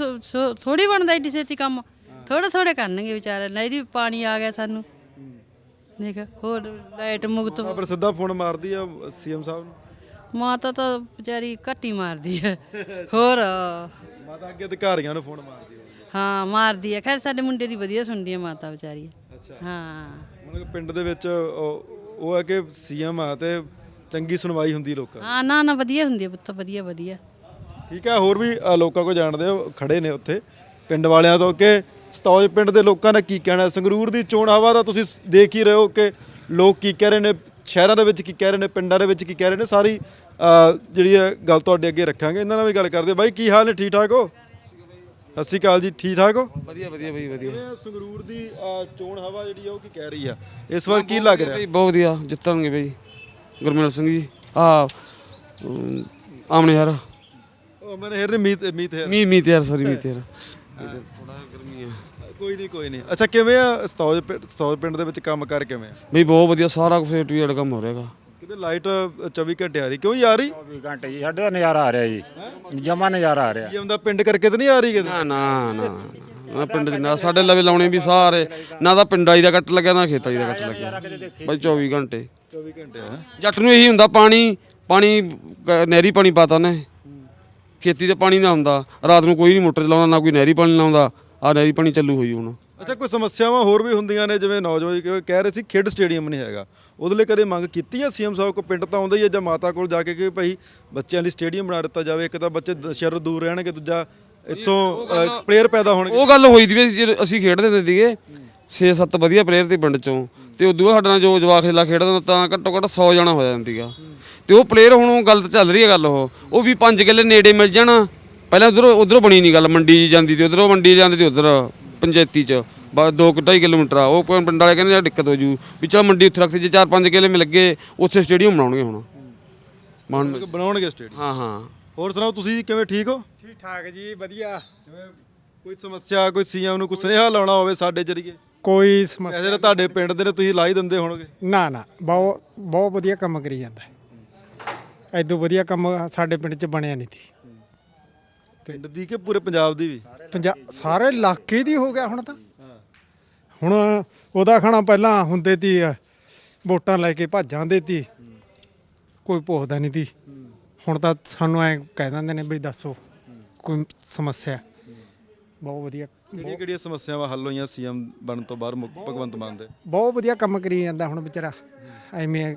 S5: ਥੋੜੀ ਬਣਦਾ ਏਡੀ ਛੇਤੀ ਕੰਮ। ਥੋੜੇ ਥੋੜੇ ਕਰਨਗੇ ਵਿਚਾਰੇ ਨਹੀਂ ਪਾਣੀ ਆ ਗਿਆ ਸਾਨੂੰ। ਦੇਖ ਹੋਰ ਲਾਈਟ ਮੁਕਤ
S1: ਫਿਰ ਸਿੱਧਾ ਫੋਨ ਮਾਰਦੀ ਆ ਸੀਐਮ ਸਾਹਿਬ ਨੂੰ।
S5: ਮਾਤਾ ਤਾਂ ਵਿਚਾਰੀ ਘੱਟ ਹੀ ਮਾਰਦੀ ਹੈ। ਹੋਰ?
S1: ਮਾਤਾ ਅੱਗੇ ਅਧਿਕਾਰੀਆਂ ਨੂੰ ਫੋਨ ਮਾਰਦੀ ਹੋਵੇ
S5: ਹਾਂ ਮਾਰਦੀ ਹੈ। ਖੈਰ ਸਾਡੇ ਮੁੰਡੇ ਦੀ ਵਧੀਆ ਸੁਣਦੀ ਹੈ ਮਾਤਾ ਵਿਚਾਰੀ।
S1: ਅੱਛਾ।
S5: ਹਾਂ।
S1: ਮਤਲਬ ਪਿੰਡ ਦੇ ਵਿੱਚ ਉਹ ਹੈ ਕਿ ਸੀਐਮ ਆ ਤੇ ਚੰਗੀ ਸੁਣਵਾਈ ਹੁੰਦੀ ਲੋਕਾਂ ਦੀ।
S5: ਹਾਂ ਨਾ ਨਾ ਵਧੀਆ ਹੁੰਦੀ ਹੈ ਪੁੱਤ ਵਧੀਆ ਵਧੀਆ।
S1: ਠੀਕ ਹੈ ਹੋਰ ਵੀ ਅ, ਲੋਕਾਂ ਕੋ ਜਾਣਦੇ ਹੋ ਖੜੇ ਨੇ ਉੱਥੇ ਪਿੰਡ ਵਾਲਿਆਂ ਤੋਂ ਕਿ ਸਤੌਜ ਪਿੰਡ ਦੇ ਲੋਕਾਂ ਦਾ ਕੀ ਕਹਿਣਾ ਹੈ। ਸੰਗਰੂਰ ਦੀ ਚੋਣ ਹਵਾ ਦਾ ਤੁਸੀਂ ਦੇਖ ਹੀ ਰਹੇ ਹੋ ਕਿ ਲੋਕ ਕੀ ਕਹਿ ਰਹੇ ਨੇ ਸ਼ਹਿਰਾਂ ਦੇ ਵਿੱਚ ਕੀ ਕਹਿ ਰਹੇ ਨੇ ਪਿੰਡਾਂ ਦੇ ਵਿੱਚ ਕੀ ਕਹਿ ਰਹੇ ਨੇ ਸਾਰੀ ਅ, ਜਿਹੜੀ ਹੈ ਗੱਲ ਤੁਹਾਡੇ ਅੱਗੇ ਰੱਖਾਂਗੇ ਇਹਨਾਂ ਨਾਲ ਵੀ ਗੱਲ ਕਰਦੇ ਬਾਈ ਕੀ ਹਾਲ ਨੇ? ਠੀਕ ਠਾਕ ਹੋ? ਸਤਿ ਸ਼੍ਰੀ ਅਕਾਲ ਜੀ ਠੀਕ ਠਾਕ ਹੋ?
S2: ਵਧੀਆ ਵਧੀਆ ਬਈ ਵਧੀਆ।
S1: ਇਹ ਸੰਗਰੂਰ ਦੀ ਅ, ਚੋਣ ਹਵਾ ਜਿਹੜੀ ਆ ਉਹ ਕੀ ਕਹਿ ਰਹੀ ਆ? ਇਸ ਵਾਰ ਕੀ ਲੱਗ ਰਿਹਾ?
S2: ਬਈ ਬਹੁਤ ਵਧੀਆ ਜਿੱਤਣਗੇ ਬਈ। ਗੁਰਮੇਲ ਸਿੰਘ ਜੀ। ਆ ਆਮਣੇ ਯਾਰ
S1: ਉਹ ਮੈਨੇ ਹੇਰ ਨੇ ਮੀਤ ਮੀਤ ਹੈ।
S2: ਮੀ ਮੀ ਯਾਰ ਸੌਰੀ ਮੀ ਯਾਰ ਥੋੜਾ ਗਰਮੀ ਆ
S1: ਕੋਈ ਨਹੀਂ ਕੋਈ ਨਹੀਂ। ਅੱਛਾ ਕਿਵੇਂ ਆ ਸਤੌਜ ਪਿੰਡ ਸਤੌਜ ਪਿੰਡ ਦੇ ਵਿੱਚ ਕੰਮ ਕਰ ਕਿਵੇਂ ਆ?
S2: ਬਈ ਬਹੁਤ ਵਧੀਆ ਸਾਰਾ ਕੁਝ ਏ ਟੂ ਜ਼ੈਡ ਕੰਮ ਹੋ ਰਿਹਾਗਾ
S1: ਕਿਤੇ ਲਾਈਟ 24 ਘੰਟੇ ਆ ਰਹੀ? ਕਿਉਂ ਆ ਰਹੀ?
S3: 24 ਘੰਟੇ ਜੀ ਸਾਡੇ ਦਾ ਨਜ਼ਾਰਾ ਆ ਰਿਹਾ ਜੀ। ਜਮਾ ਨਜ਼ਾਰਾ ਆ ਰਿਹਾ।
S1: ਜੀਐਮ ਦਾ ਪਿੰਡ ਕਰਕੇ ਤਾਂ ਨਹੀਂ ਆ ਰਹੀ ਕਿਤੇ?
S2: ਨਾ ਨਾ ਨਾ ਨਾ। ਪਿੰਡ ਚ ਨਾ ਸਾਡੇ ਲਵੇ ਲਾਉਣੇ ਵੀ ਸਾਰੇ। ਨਾ ਤਾਂ ਪਿੰਡਾਂ ਦਾ ਕੱਟ ਲੱਗਿਆ ਨਾ ਖੇਤਾਂ ਦਾ ਕੱਟ ਲੱਗਿਆ। ਬਈ 24 ਘੰਟੇ।
S1: 24 ਘੰਟੇ ਆ।
S2: ਜੱਟ ਨੂੰ ਇਹੀ ਹੁੰਦਾ ਪਾਣੀ ਪਾਣੀ ਕ- ਨਹਿਰੀ ਪਾਣੀ ਪਾਤਾ ਨੇ ਖੇਤੀ ਤੇ ਪਾਣੀ ਨਾ ਹੁੰਦਾ ਰਾਤ ਨੂੰ ਕੋਈ ਨਹੀਂ ਮੋਟਰ ਚਲਾਉਂਦਾ ਨਾ ਕੋਈ ਨਹਿਰੀ ਪਾਣੀ ਲਾਉਂਦਾ ਆ ਨਹਿਰੀ ਪਾਣੀ ਚੱਲੂ ਹੋਈ ਹੁਣ।
S1: ਅੱਛਾ ਕੋਈ ਸਮੱਸਿਆਵਾਂ ਹੋਰ ਵੀ ਹੁੰਦੀਆਂ ਨੇ ਜਿਵੇਂ ਨੌਜਵਾਨ ਕਿ- ਕਹਿ ਰਹੇ ਸੀ ਖੇਡ ਸਟੇਡੀਅਮ ਨਹੀਂ ਹੈਗਾ। ਉਹਦੇ ਲਈ ਕਦੇ ਮੰਗ ਕੀਤੀ ਆ ਸੀਐਮ ਸਾਹਿਬ ਕੋ ਪਿੰਡ ਤਾਂ ਆਉਂਦਾ ਹੀ ਹੈ ਜਾਂ ਮਾਤਾ ਕੋਲ ਜਾ ਕੇ ਕਿ ਭਾਈ ਬੱਚਿਆਂ ਲਈ ਸਟੇਡੀਅਮ ਬਣਾ ਦਿੱਤਾ ਜਾਵੇ ਇੱਕ ਤਾਂ ਬੱਚੇ ਦ- ਸ਼ਹਿਰੋਂ ਦੂਰ ਰਹਿਣਗੇ ਦੂਜਾ ਇੱਥੋਂ ਪਲੇਅਰ ਪੈਦਾ ਹੋਣਗੇ।
S2: ਉਹ ਗੱਲ ਹੋਈ ਦੀ ਵੀ ਜਦੋਂ ਅਸੀਂ ਖੇਡਦੇ ਹੁੰਦੇ ਸੀਗੇ। 6-7 ਵਧੀਆ ਪਲੇਅਰ ਤੇ ਪਿੰਡ ਚੋਂ। ਤੇ ਉਦੋਂ ਬਾਅਦ ਸਾਡੇ ਨਾਲ ਜੋ ਜਵਾਕ ਖੇਲਾ ਖੇਡਦਾ ਹੁੰਦਾ ਤਾਂ ਘੱਟੋ ਘੱਟ 100 ਜਣਾ ਹੋ ਜਾਂਦਾ ਸੀਗਾ ਤੇ ਉਹ ਪਲੇਅਰ ਹੁਣ ਉਹ ਗੱਲ ਚੱਲ ਰਹੀ ਹੈ ਗੱਲ ਉਹ। ਉਹ ਵੀ 5 ਕਿੱਲੇ ਨੇੜੇ ਮਿਲ ਜਾਣਾ। ਪਹਿਲਾਂ ਉਧਰੋਂ ਉਧਰੋਂ ਬਣੀ ਨਹੀਂ ਗੱਲ ਮੰਡੀ ਜਾਂਦੀ ਤੇ ਉਧਰੋਂ ਮੰਡੀ ਜਾਂਦੀ ਤੇ ਉਧਰ ਪੰਚਾਇਤੀ 'ਚ। ਬਸ 2.5 ਕਿਲੋਮੀਟਰ ਆ। ਉਹ ਪਿੰਡ ਵਾਲੇ ਕਹਿੰਦੇ ਦਿੱਕਤ ਹੋ ਜੂ। ਵੀ ਚਲ ਮੰਡੀ ਉੱਥੇ ਰੱਖਦੇ ਜੇ 4-5 ਕਿੱਲੇ ਮਿਲ ਗਏ ਉੱਥੇ ਸਟੇਡੀਅਮ ਬਣਾਉਣਗੇ ਹੁਣ। ਬਣ
S1: ਬਣਾਉਣਗੇ ਸਟੇਡੀਅਮ
S2: ਹਾਂ ਹਾਂ।
S1: ਹੋਰ ਸੁਣਾਓ ਤੁਸੀਂ ਕਿਵੇਂ ਠੀਕ ਹੋ?
S7: ਠੀਕ ਠਾਕ ਜੀ ਵਧੀਆ।
S1: ਕੋਈ ਸਮੱਸਿਆ ਕੋਈ ਸੀਐਮ ਨੂੰ ਕੋਈ ਸੁਨੇਹਾ ਲਾਉਣਾ ਹੋਵੇ ਸਾਡੇ ਜਰੀਏ।
S7: ਕੋਈ ਸਮੱਸਿਆ
S1: ਤਾਂ ਤੁਹਾਡੇ ਪਿੰਡ ਦੇ ਨੇ ਤੁਸੀਂ ਲਾ ਹੀ ਦਿੰਦੇ ਹੋਣਗੇ।
S7: ਨਾ ਨਾ ਬਹੁਤ ਬਹੁਤ ਵਧੀਆ ਕੰਮ ਕਰੀ ਜਾਂਦਾ ਹੈ। ਐਦੋਂ ਵਧੀਆ ਕੰਮ ਸਾਡੇ ਪਿੰਡ 'ਚ ਬਣਿਆ ਨਹੀਂ ਸੀ।
S1: ਪਿੰਡ ਦੀ ਕਿ ਪੂਰੇ ਪੰਜਾਬ ਦੀ ਵੀ?
S7: ਸਾਰੇ ਇਲਾਕੇ ਦੀ ਹੋ ਗਿਆ ਹੁਣ ਤਾਂ। ਹੁਣ ਉਹਦਾ ਖਾਣਾ ਪਹਿਲਾਂ ਹੁੰਦੇ ਤੀ ਅ, ਵੋਟਾਂ ਲੈ ਕੇ ਭੱਜ ਜਾਂਦੇ ਤੀ। ਕੋਈ ਪੁੱਛਦਾ ਨਹੀਂ ਤੀ। ਹੁਣ ਤਾਂ ਸਾਨੂੰ ਐ ਕਹਿ ਦਿੰਦੇ ਨੇ ਬਈ ਦੱਸੋ ਕੋਈ ਸਮੱਸਿਆ। ਬਹੁਤ ਵਧੀਆ
S1: ਕਿਹੜੀਆਂ ਕਿਹੜੀਆਂ ਸਮੱਸਿਆਵਾਂ ਹੱਲ ਹੋਈਆਂ ਸੀਐਮ ਬਣਨ ਤੋਂ ਬਾਅਦ ਮੁੱਖ ਭਗਵੰਤ ਮਾਨ ਦੇ?
S7: ਬਹੁਤ ਵਧੀਆ ਕੰਮ ਕਰੀ ਜਾਂਦਾ ਹੁਣ ਵਿਚਾਰਾ ਐਵੇਂ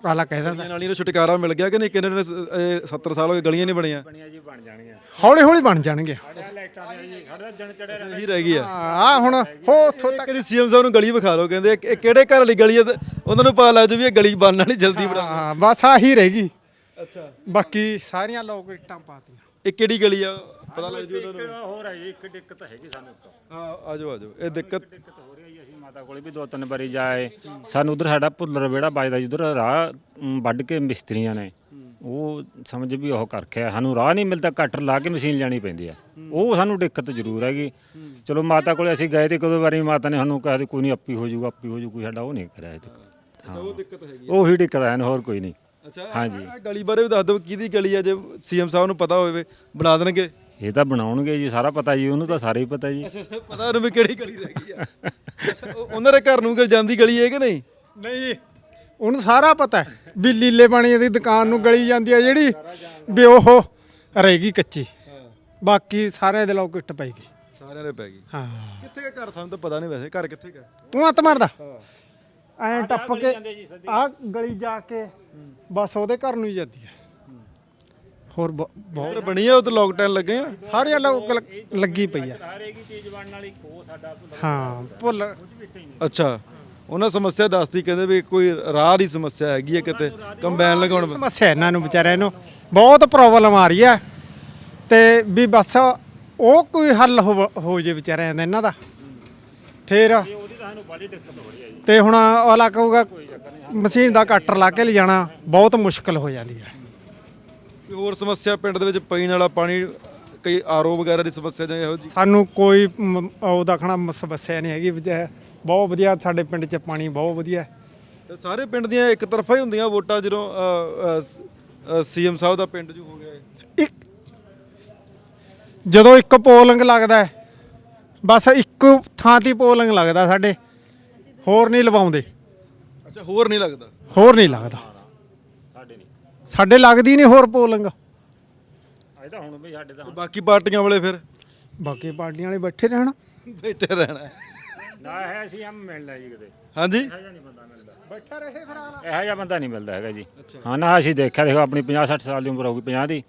S7: ਆਲਾ ਕਹਿ ਦਿੰਦਾ।
S1: ਨਾਲੀਆਂ ਨੂੰ ਛੁਟਕਾਰਾ ਮਿਲ ਗਿਆ ਕਿ ਨਹੀਂ? ਕਿੰਨੇ ਨੇ 70 ਸਾਲ ਹੋ ਗਏ ਗਲੀਆਂ ਨਹੀਂ ਬਣੀਆਂ?
S3: ਜੀ ਬਣ ਜਾਣਗੀਆਂ।
S7: ਹੌਲੀ ਹੌਲੀ ਬਣ ਜਾਣਗੇ
S3: ਲਾਈਟਾਂ ਦੇ ਜੀ ਸਾਡਾ ਦਿਨ ਚੜਿਆ
S1: ਇਹੀ ਰਹਿ ਗਈ ਆ।
S7: ਆ ਹੁਣ ਹੋ ਉੱਥੋਂ ਤੱਕ
S1: ਸੀਐਮ ਸਾਹਿਬ ਨੂੰ ਗਲੀ ਵਿਖਾ ਲਓ ਕਹਿੰਦੇ ਇਹ ਕਿਹੜੇ ਘਰ ਵਾਲੀ ਗਲੀ ਹੈ ਤੇ ਉਹਨਾਂ ਨੂੰ ਪਤਾ ਲੱਗ ਜੂ ਵੀ ਇਹ ਗਲੀ ਬਣਨਾ ਨਹੀਂ ਜਲਦੀ ਬਣਾ
S7: ਹਾਂ ਬਸ ਆਹੀ ਰਹਿ ਗਈ।
S1: ਅੱਛਾ।
S7: ਬਾਕੀ ਸਾਰੀਆਂ ਲੋਕ ਇੱਟਾਂ ਪਾਤੀਆਂ।
S1: ਇਹ ਕਿਹੜੀ ਗਲੀ ਆ? ਪਤਾ ਲੱਗ ਜੂ ਉਹਨਾਂ ਨੂੰ।
S3: ਹੋਰ ਹੈ ਇੱਕ ਦਿੱਕਤ ਹੈਗੀ ਸਾਨੂੰ ਇੱਕ।
S1: ਹਾਂ ਆਜੋ ਆਜੋ ਇਹ ਦਿੱਕਤ
S3: ਦਿੱਕਤ ਹੋ ਰਹੀ ਹੈ ਜੀ ਅਸੀਂ ਮਾਤਾ ਕੋਲੇ ਵੀ ਦੋ ਤਿੰਨ ਵਾਰੀ ਜਾਏ। ਸਾਨੂੰ ਉਧਰ ਸਾਡਾ ਭੁੱਲਰ ਵਿਹੜਾ ਵੱਜਦਾ ਜਿੱਧਰ ਰਾਹ ਵੱਢ ਕੇ ਮਿਸਤਰੀਆਂ ਨੇ। ਉਹ ਸਮਝ ਵੀ ਉਹ ਕਰਖਿਆ ਸਾਨੂੰ ਰਾਹ ਨਹੀਂ ਮਿਲਦਾ ਕਟਰ ਲਾ ਕੇ ਮਸ਼ੀਨ ਲੈਣੀ ਪੈਂਦੀ ਆ। ਉਹ ਸਾਨੂੰ ਦਿੱਕਤ ਜ਼ਰੂਰ ਹੈਗੀ। ਚਲੋ ਮਾਤਾ ਕੋਲੇ ਅਸੀਂ ਗਏ ਤੇ ਕਦੋਂ ਵਾਰੀ ਮਾਤਾ ਨੇ ਸਾਨੂੰ ਕਿਹਾ ਸੀ ਕੋਈ ਨਹੀਂ ਆਪੀ ਹੋ ਜਾਊਗਾ ਆਪੀ ਹੋ ਜਾਊ ਕੋਈ ਸਾਡਾ ਉਹ ਨਹੀਂ ਕਰਿਆ ਅਜੇ ਤੱਕ।
S1: ਉਹ ਦਿੱਕਤ ਹੈਗੀ
S3: ਉਹੀ ਦਿੱਕਤ ਹੈ ਹੋਰ ਕੋਈ ਨਹੀਂ।
S1: ਅੱਛਾ
S3: ਹਾਂਜੀ।
S1: ਗਲੀ ਬਾਰੇ ਵੀ ਦੱਸ ਦਿਓ ਕਿਹਦੀ ਗਲੀ ਆ? ਜੇ ਸੀਐਮ ਸਾਹਿਬ ਨੂੰ ਪਤਾ ਹੋਵੇ ਬਣਾ ਦੇਣਗੇ।
S3: ਇਹ ਤਾਂ ਬਣਾਉਣਗੇ ਜੀ ਸਾਰਾ ਪਤਾ ਜੀ ਉਹਨੂੰ ਤਾਂ ਸਾਰੇ ਹੀ ਪਤਾ ਜੀ।
S1: ਪਤਾ ਉਹਨੂੰ ਵੀ ਕਿਹੜੀ ਗਲੀ ਰਹਿ ਗਈ ਆ। ਅੱਛਾ, ਉਹ- ਉਹਨਾਂ ਦੇ ਘਰ ਨੂੰ ਗਲ ਜਾਂਦੀ ਗਲੀ ਹੈ ਕਿ ਨਹੀਂ?
S7: ਨਹੀਂ ਉਹਨੂੰ ਸਾਰਾ ਪਤਾ ਹੈ ਵੀ ਲੀਲੇ ਪਾਣੀ ਦੀ ਦੁਕਾਨ ਨੂੰ ਗਲੀ ਜਾਂਦੀ ਹੈ ਜਿਹੜੀ ਵੀ ਉਹ ਰਹੇਗੀ ਕੱਚੀ। ਬਾਕੀ ਸਾਰੇ ਦੇ ਲੋਕ ਇੱਟ ਪਈ ਗਈ।
S1: ਸਾਰਿਆਂ ਦੇ ਪੈ ਗਈ।
S7: ਹਾਂ।
S1: ਕਿੱਥੇ ਦਾ ਘਰ ਸਾਨੂੰ ਤਾਂ ਪਤਾ ਨਹੀਂ ਵੈਸੇ। ਘਰ ਕਿੱਥੇ ਦਾ
S7: ਤੂੰ ਹੱਥ ਮਾਰਦਾ। ਐਂ ਟੱਪ ਕੇ ਆ ਗਲੀ ਜਾ ਕੇ ਬਸ ਉਹਦੇ ਘਰ ਨੂੰ ਹੀ ਜਾਂਦੀ ਹੈ ਹੋਰ ਬ- ਬਹੁਤ
S1: ਉਧਰ ਬਣੀ ਆ ਉਧਰ ਲੋਕਡਾਊਨ ਲੱਗੇ ਆ।
S7: ਸਾਰੀਆਂ ਲੋਕ ਲ- ਲੱਗੀ ਪਈ ਆ।
S3: ਹਰੇਕ ਚੀਜ਼ ਬਣਨ ਵਾਲੀ ਕੋ ਸਾਡਾ
S7: ਹਾਂ ਭੁੱਲ
S1: ਅੱਛਾ। ਉਹਨਾਂ ਸਮੱਸਿਆ ਦੱਸਦੀ ਕਹਿੰਦੇ ਵੀ ਕੋਈ ਰਾਹ ਦੀ ਸਮੱਸਿਆ ਹੈਗੀ ਹੈ ਕਿਤੇ ਕੰਬਾਈਨ ਲਗਾਉਣ ਬ-
S7: ਸਮੱਸਿਆ ਇਹਨਾਂ ਨੂੰ ਵਿਚਾਰਿਆਂ ਨੂੰ। ਬਹੁਤ ਪ੍ਰੋਬਲਮ ਆ ਰਹੀ ਹੈ ਤੇ ਵੀ ਬਸ ਉਹ ਕੋਈ ਹੱਲ ਹੋ ਹੋ ਜੇ ਵਿਚਾਰਿਆਂ ਦਾ ਇਹਨਾਂ ਦਾ। ਫੇਰ
S3: ਉਹਦੀ ਤਾਂ ਸਾਨੂੰ ਬੜੀ ਦਿੱਕਤ ਹੋ ਰਹੀ ਹੈ ਜੀ।
S7: ਤੇ ਹੁਣ ਅਗਲਾ ਕਹੂਗਾ ਮਸ਼ੀਨ ਦਾ ਕੱਟਰ ਲਾ ਕੇ ਲਿਜਾਣਾ ਬਹੁਤ ਮੁਸ਼ਕਲ ਹੋ ਜਾਂਦੀ ਹੈ
S1: ਕੋਈ ਹੋਰ ਸਮੱਸਿਆ ਪਿੰਡ ਦੇ ਵਿੱਚ ਪੀਣ ਵਾਲਾ ਪਾਣੀ ਕਈ ਆਰਓ ਵਗੈਰਾ ਦੀ ਸਮੱਸਿਆ ਜਾਂ ਇਹੋ ਜੀ?
S7: ਸਾਨੂੰ ਕੋਈ ਮ- ਉਹਦਾ ਖਣਾ ਸਮੱਸਿਆ ਨਹੀਂ ਹੈਗੀ। ਵਿਚਾ- ਬਹੁਤ ਵਧੀਆ ਸਾਡੇ ਪਿੰਡ 'ਚ ਪਾਣੀ ਬਹੁਤ ਵਧੀਆ। ਹੈ।
S1: ਸਾਰੇ ਪਿੰਡ ਦੀਆਂ ਇੱਕ ਤਰਫਾ ਹੀ ਹੁੰਦੀਆਂ ਵੋਟਾਂ ਜਦੋਂ ਸੀਐਮ ਸਾਹਿਬ ਦਾ ਪਿੰਡ ਜੂ ਹੋ ਗਿਆ।
S7: ਇੱਕ ਜਦੋਂ ਇੱਕ ਪੋਲਿੰਗ ਲੱਗਦਾ ਹੈ, ਬਸ ਇੱਕ ਥਾਂ ਤੇ ਪੋਲਿੰਗ ਲੱਗਦਾ ਸਾਡੇ। ਹੋਰ ਨਹੀਂ ਲਵਾਉਂਦੇ।
S1: ਅੱਛਾ ਹੋਰ ਨਹੀਂ ਲੱਗਦਾ?
S7: ਹੋਰ ਨਹੀਂ ਲੱਗਦਾ।
S3: ਸਾਡੇ
S7: ਲੱਗਦੀ ਨਹੀਂ ਹੋਰ ਪੋਲਿੰਗ।
S3: ਅਜੇ ਤਾਂ ਹੁਣ ਵੀ ਸਾਡੇ ਤਾਂ
S1: ਬਾਕੀ ਪਾਰਟੀਆਂ ਵਾਲੇ ਫਿਰ?
S7: ਬਾਕੀ ਪਾਰਟੀਆਂ ਵਾਲੇ ਬੈਠੇ ਰਹਿਣ।
S1: ਬੈਠੇ ਰਹਿਣਾ।
S3: ਨਾ ਹੈ ਅਸੀਂ ਹਮ ਮਿਲਣਾ ਜੀ ਕਿਤੇ।
S1: ਹਾਂਜੀ?
S3: ਇਹੋ ਜਿਹਾ ਨਹੀਂ ਬੰਦਾ ਮਿਲਦਾ।
S7: ਬੈਠਾ ਰਹੇ ਫਿਰ
S3: ਇਹੋ ਜਿਹਾ ਬੰਦਾ ਨਹੀਂ ਮਿਲਦਾ ਹੈਗਾ ਜੀ। ਹਾਂ ਨਾ ਅਸੀਂ ਦੇਖਿਆ ਦੇਖੋ ਆਪਣੀ 50 60 ਸਾਲ ਦੀ ਉਮਰ ਹੋ ਗਈ 50 ਦੀ।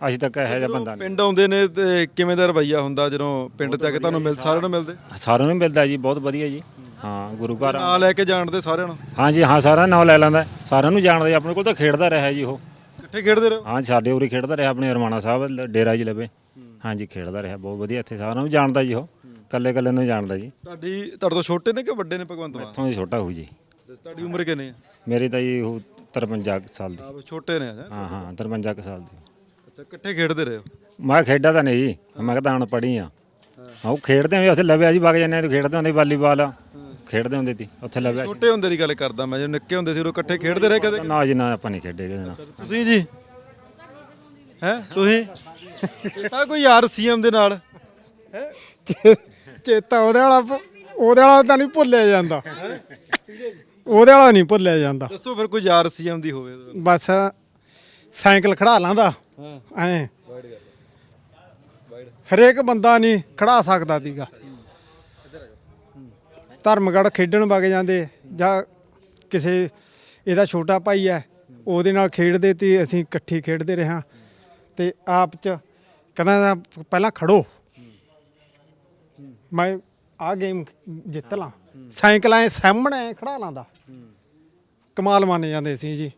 S3: ਅਸੀਂ ਤਾਂ ਇਹੋ ਜਿਹਾ ਬੰਦਾ ਨਹੀਂ।
S1: ਪਿੰਡ ਆਉਂਦੇ ਨੇ ਤੇ ਕਿਵੇਂ ਦਾ ਰਵਈਆ ਹੁੰਦਾ ਜਦੋਂ ਪਿੰਡ ਚ ਆ ਕੇ ਤੁਹਾਨੂੰ ਮਿਲ ਸਾਰਿਆਂ ਨੂੰ ਮਿਲਦੇ?
S3: ਸਾਰਿਆਂ ਨੂੰ ਮਿਲਦਾ ਜੀ ਬਹੁਤ ਵਧੀਆ ਜੀ। ਹਾਂ ਗੁਰੂ ਘਰ
S1: ਨਾਂ ਲੈ ਕੇ ਜਾਣਦੇ ਸਾਰਿਆਂ ਨੂੰ?
S3: ਹਾਂਜੀ ਹਾਂ ਸਾਰਾ ਨਾਮ ਲੈ ਲੈਂਦਾ। ਸਾਰਿਆਂ ਨੂੰ ਜਾਣਦਾ ਜੀ, ਆਪਣੇ ਕੋਲ ਤਾਂ ਖੇਡਦਾ ਰਿਹਾ ਜੀ ਉਹ।
S1: ਇਕੱਠੇ ਖੇਡਦੇ ਰਹੋ?
S3: ਹਾਂ ਸਾਡੇ ਉਰੇ ਖੇਡਦਾ ਰਿਹਾ ਆਪਣੇ ਰਮਾਣਾ ਸਾਹਿਬ ਲ- ਡੇਰਾ ਜੀ ਲਵੇ ਹਾਂਜੀ ਖੇਡਦਾ ਰਿਹਾ ਬਹੁਤ ਵਧੀਆ ਇੱਥੇ ਸਾਰਿਆਂ ਨੂੰ ਜਾਣਦਾ ਜੀ ਉਹ। ਕੱਲੇ ਕੱਲੇ ਨੂੰ ਜਾਣਦਾ ਜੀ।
S1: ਤੁਹਾਡੀ ਤੁਹਾਡੇ ਤੋਂ ਛੋਟੇ ਨੇ ਕਿ ਵੱਡੇ ਨੇ ਭਗਵੰਤ ਮਾਨ?
S3: ਇੱਥੋਂ ਹੀ ਛੋਟਾ ਹੋਊ ਜੀ।
S1: ਤੁਹਾਡੀ ਉਮਰ ਕਿੰਨੀ ਹੈ?
S3: ਮੇਰੀ ਤਾਂ ਜੀ ਉਹ 53 ਕੁ ਸਾਲ ਦੀ।
S1: ਆਪ ਛੋਟੇ ਨੇ ਹੈਂ?
S3: ਹਾਂ ਹਾਂ 53 ਕੁ ਸਾਲ ਦੀ।
S1: ਅੱਛਾ ਇਕੱਠੇ ਖੇਡਦੇ ਰਹੇ ਹੋ?
S3: ਮੈਂ ਖੇਡਦਾ ਤਾਂ ਨਹੀਂ ਜੀ ਮੈਂ ਹੁਣ ਪੜੀ ਆ ਹਾਂ। ਉਹ ਖੇਡਦੇ ਆ ਉੱਥੇ ਲਵਿਆ ਜੀ ਵਗ ਜਾਂਦੇ ਆ ਖੇਡਦੇ ਹੁੰਦੇ ਵਾਲੀਬਾਲ। ਖੇਡਦੇ ਹੁੰਦੇ ਸੀ ਉੱਥੇ ਲਵਿਆ ਸੀ।
S1: ਛੋਟੇ ਹੁੰਦੇ ਦੀ ਗੱਲ ਕਰਦਾ ਮੈਂ ਜਦੋਂ ਨਿੱਕੇ ਹੁੰਦੇ ਸੀ ਉਦੋਂ ਇਕੱਠੇ ਖੇਡਦੇ ਰਹੇ ਕਦੇ?
S3: ਨਾ ਜੀ ਨਾ ਆਪਾਂ ਨਹੀਂ ਖੇਡੇ ਕਦੇ ਨਾ
S1: ਤੁਸੀਂ ਜੀ? ਹੈ ਤੁਸੀਂ? ਚੇਤਾ ਕੋਈ ਯਾਰ ਸੀਐਮ ਦੇ ਨਾਲ?
S7: ਚੇਤਾ ਉਹਦੇ ਵਾਲਾ ਭੁ- ਉਹਦੇ ਵਾਲਾ ਤਾਂ ਨਹੀਂ ਭੁੱਲਿਆ ਜਾਂਦਾ। ਉਹਦੇ ਵਾਲਾ ਨਹੀਂ ਭੁੱਲਿਆ ਜਾਂਦਾ।
S1: ਦੱਸੋ ਫਿਰ ਕੋਈ ਯਾਰ ਸੀਐਮ ਦੀ ਹੋਵੇ।
S7: ਬਸ ਸਾਈਕਲ ਖੜਾ ਲਾਂਦਾ। ਐ। ਹਰੇਕ ਬੰਦਾ ਨਹੀਂ ਖੜਾ ਸਕਦਾ ਸੀਗਾ। ਧਰਮਗੜ ਖੇਡਣ ਵਗ ਜਾਂਦੇ, ਜਾਂ ਕਿਸੇ ਇਹਦਾ ਛੋਟਾ ਭਾਈ ਹੈ, ਉਹਦੇ ਨਾਲ ਖੇਡਦੇ ਤੇ ਅਸੀਂ ਇਕੱਠੀ ਖੇਡਦੇ ਰਹਾਂ ਤੇ ਆਪ ਚ ਕਹਿੰਦਾ ਪਹਿਲਾਂ ਖੜੋ। ਮੈਂ ਆ ਗੇਮ ਜਿੱਤ ਲਾਂ। ਸਾਈਕਲਾਂ ਐਂ ਸਾਹਮਣੇ ਖੜਾ ਲਾਂਦਾ ਕਮਾਲ ਮੰਨ ਜਾਂਦੇ ਸੀ ਜੀ।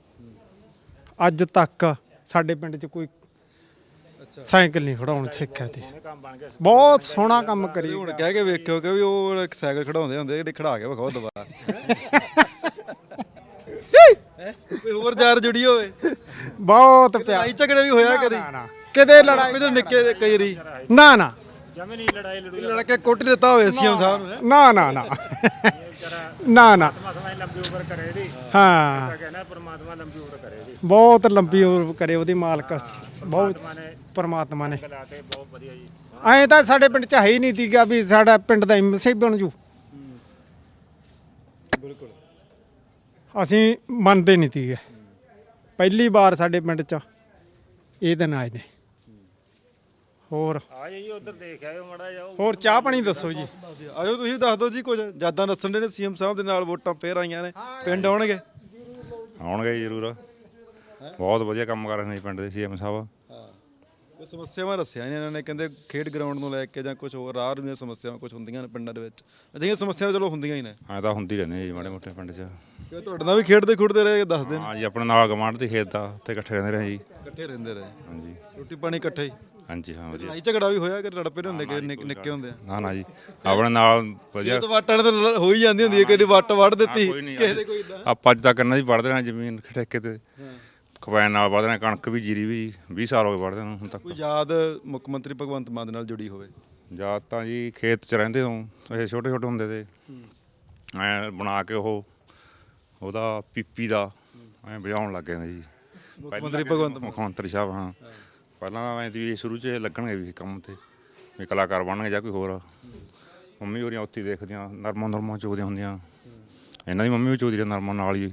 S7: ਅੱਜ ਤੱਕ ਸਾਡੇ ਪਿੰਡ 'ਚ ਕੋਈ ਸਾਈਕਲ ਨਹੀਂ ਖੜਾਉਣ ਸਿੱਖਿਆ ਤੇ। ਬਹੁਤ ਸੋਹਣਾ ਕੰਮ ਕਰੀ।
S1: ਹੁਣ ਕਹਿ ਕੇ ਵੇਖਿਓ ਕਿ ਵੀ ਉਹ ਇੱਕ ਸਾਈਕਲ ਖੜਾਉਂਦੇ ਹੁੰਦੇ ਜਿਹੜੇ ਖੜਾ ਕੇ ਵਿਖਾਓ ਦੁਬਾਰਾ। ਕੋਈ ਹੋਰ ਯਾਰ ਜੁੜੀ ਹੋਵੇ।
S7: ਬਹੁਤ ਪਿਆਰ।
S1: ਲੜਾਈ ਝਗੜਾ ਵੀ ਹੋਇਆ ਕਦੀ?
S7: ਨਾ, ਨਾ। ਕਿਤੇ ਲੜਾਈ
S1: ਕੋਈ ਤਾਂ ਨਿੱਕੇ ਕਈ ਰੀ
S7: ਨਾ ਨਾ।
S3: ਜਮੇ ਨਹੀਂ ਲੜਾਈ ਲੜੂਈ
S1: ਲੜ ਕੇ ਕੁੱਟ ਦਿੱਤਾ ਹੋਵੇ ਸੀਐਮ ਸਾਹਿਬ ਨੂੰ?
S7: ਨਾ ਨਾ ਨਾ। ਨਾ ਨਾ।
S3: ਮਸਲਾ ਲੰਬੀ ਉਮਰ ਕਰੇ ਦੀ
S7: ਹਾਂ।
S3: ਕਹਿੰਦਾ ਪਰਮਾਤਮਾ ਲੰਬੀ ਉਮਰ ਕਰੇ ਦੀ
S7: ਬਹੁਤ ਲੰਬੀ ਉਮਰ ਕਰੇ ਉਹਦੀ ਮਾਲਕ। ਬਹੁਤ ਪਰਮਾਤਮਾ ਨੇ।
S3: ਲਾਤੇ ਬਹੁਤ ਵਧੀਆ ਜੀ।
S7: ਐਂ ਤਾਂ ਸਾਡੇ ਪਿੰਡ ਚ ਹੈ ਹੀ ਨਹੀਂ ਸੀਗਾ ਵੀ ਸਾਡਾ ਪਿੰਡ ਦਾ ਐਮਸੀ ਬਣ ਜੂ। ਬਿਲਕੁਲ। ਅਸੀਂ ਮੰਨਦੇ ਨਹੀਂ ਸੀਗੇ ਪਹਿਲੀ ਵਾਰ ਸਾਡੇ ਪਿੰਡ ਚ ਇਹ ਦਿਨ ਆਏ ਨੇ। ਹੋਰ?
S3: ਆ ਜੀ ਉਧਰ ਦੇਖ ਆਇਓ ਮੜਾ ਜਾਓ
S7: ਹੋਰ ਚਾਹ ਪਾਣੀ ਦੱਸੋ ਜੀ।
S1: ਆਜੋ ਤੁਸੀਂ ਦੱਸ ਦਿਓ ਜੀ ਕੁਝ ਜ਼ਿਆਦਾ ਨੱਸਣ ਦੇ ਨੇ ਸੀਐਮ ਸਾਹਿਬ ਦੇ ਨਾਲ ਵੋਟਾਂ ਫੇਰ ਆਈਆਂ ਨੇ। ਪਿੰਡ ਆਉਣਗੇ?
S14: ਆਉਣਗੇ ਜੀ ਜ਼ਰੂਰ। ਬਹੁਤ ਵਧੀਆ ਕੰਮ ਕਰ ਰਹੇ ਨੇ ਜੀ ਪਿੰਡ ਦੇ ਸੀਐਮ ਸਾਹਿਬ।
S1: ਕੋਈ ਸਮੱਸਿਆਵਾਂ ਦੱਸਿਆ ਨਹੀਂ ਇਹਨਾਂ ਨੇ ਕਹਿੰਦੇ ਖੇਡ ਗਰਾਊਂਡ ਨੂੰ ਲੈ ਕੇ ਜਾਂ ਕੁਝ ਹੋਰ ਰਾਹ ਦੀਆਂ ਸਮੱਸਿਆਵਾਂ ਕੁਝ ਹੁੰਦੀਆਂ ਨੇ ਪਿੰਡਾਂ ਦੇ ਵਿੱਚ। ਅਜਿਹੀਆਂ ਸਮੱਸਿਆਵਾਂ ਚਲੋ ਹੁੰਦੀਆਂ ਹੀ ਨੇ।
S14: ਐਂ ਤਾਂ ਹੁੰਦੀ ਰਹਿੰਦੇ ਜੀ ਮਾੜੇ ਮੋਟੇ ਪਿੰਡ 'ਚ।
S1: ਕਿ ਤੁਹਾਡੇ ਨਾਲ ਵੀ ਖੇਡਦੇ ਖੁੱਡਦੇ ਰਹੇ ਦੱਸ ਦੇਣ
S14: ਹਾਂ ਜੀ ਆਪਣੇ ਨਾਲ ਗਵਾਂਢ ਤੇ ਖੇਤ ਦਾ ਉੱਥੇ ਇਕੱਠੇ ਰਹਿੰਦੇ ਰਹੇ ਜੀ।
S1: ਇਕੱਠੇ ਰਹਿੰਦੇ ਰਹੇ।
S14: ਹਾਂਜੀ।
S1: ਰੋਟੀ ਪਾਣੀ ਇਕੱਠੇ ਹੀ।
S14: ਹਾਂਜੀ ਹਾਂ ਵਧੀਆ।
S1: ਲੜਾਈ ਝਗੜਾ ਵੀ ਹੋਇਆ ਕਿ ਲੜ ਪਏ ਹੁੰਦੇ ਕਿ ਨਿੱਕੇ ਨਿੱਕੇ ਹੁੰਦੇ ਆ?
S14: ਨਾ ਨਾ ਜੀ ਆਪਣੇ ਨਾਲ ਵਧੀਆ।
S1: ਇਹ ਤਾਂ ਵਾਟਾਂ ਤਾਂ ਹੋ ਹੀ ਜਾਂਦੀ ਹੁੰਦੀ ਹੈ ਕਦੇ ਵੱਟ ਵੱਢ ਦਿੱਤੀ ਕਿਸੇ ਦੇ ਕੋਈ ਏਦਾਂ।
S14: ਆਪਾਂ ਅੱਜ ਤੱਕ ਇਹਨਾਂ ਦੀ ਵੜਦੇ ਰਹੇ ਜ਼ਮੀਨ ਠੇਕੇ ਤੇ। ਕਪੈਨ ਨਾਲ ਵੜਦੇ ਰਹੇ ਕਣਕ ਵੀ ਜੀਰੀ ਵੀ 20 ਸਾਲ ਹੋ ਗਏ ਵੜਦੇ ਨੂੰ ਹੁਣ ਤੱਕ।
S1: ਕੋਈ ਯਾਦ ਮੁੱਖ ਮੰਤਰੀ ਭਗਵੰਤ ਮਾਨ ਦੇ ਨਾਲ ਜੁੜੀ ਹੋਵੇ?
S14: ਜਾਂ ਤਾਂ ਜੀ ਖੇਤ 'ਚ ਰਹਿੰਦੇ ਹੋ ਇਹ ਛੋਟੇ ਛੋਟੇ ਹੁੰਦੇ ਤੇ। ਐ ਬਣਾ ਕੇ ਉਹ ਉਹਦਾ ਪੀਪੀ ਦਾ ਐ ਵਜਾਉਣ ਲੱਗ ਨੇ ਜੀ।
S1: ਮੁੱਖ ਮੰਤਰੀ ਭਗਵੰਤ ਮਾਨ।
S14: ਮੁੱਖ ਮੰਤਰੀ ਸਾਹਿਬ ਹਾਂ। ਪਹਿਲਾਂ ਤਾਂ ਐਂ ਵੀ ਸ਼ੁਰੂ 'ਚ ਲੱਗਣਗੇ ਵੀ ਕੰਮ ਤੇ ਵੀ ਕਲਾਕਾਰ ਬਣਨਗੇ ਜਾਂ ਕੋਈ ਹੋਰ। ਮੰਮੀ ਹੋਰੀਆਂ ਉੱਥੇ ਦੇਖਦੀਆਂ ਨਰਮਾ ਨਰਮਾ ਚੋਦੀਆਂ ਹੁੰਦੀਆਂ। ਇਹਨਾਂ ਦੀ ਮੰਮੀ ਵੀ ਚੋਦੀ ਨਰਮਾ ਨਾਲ ਹੀ।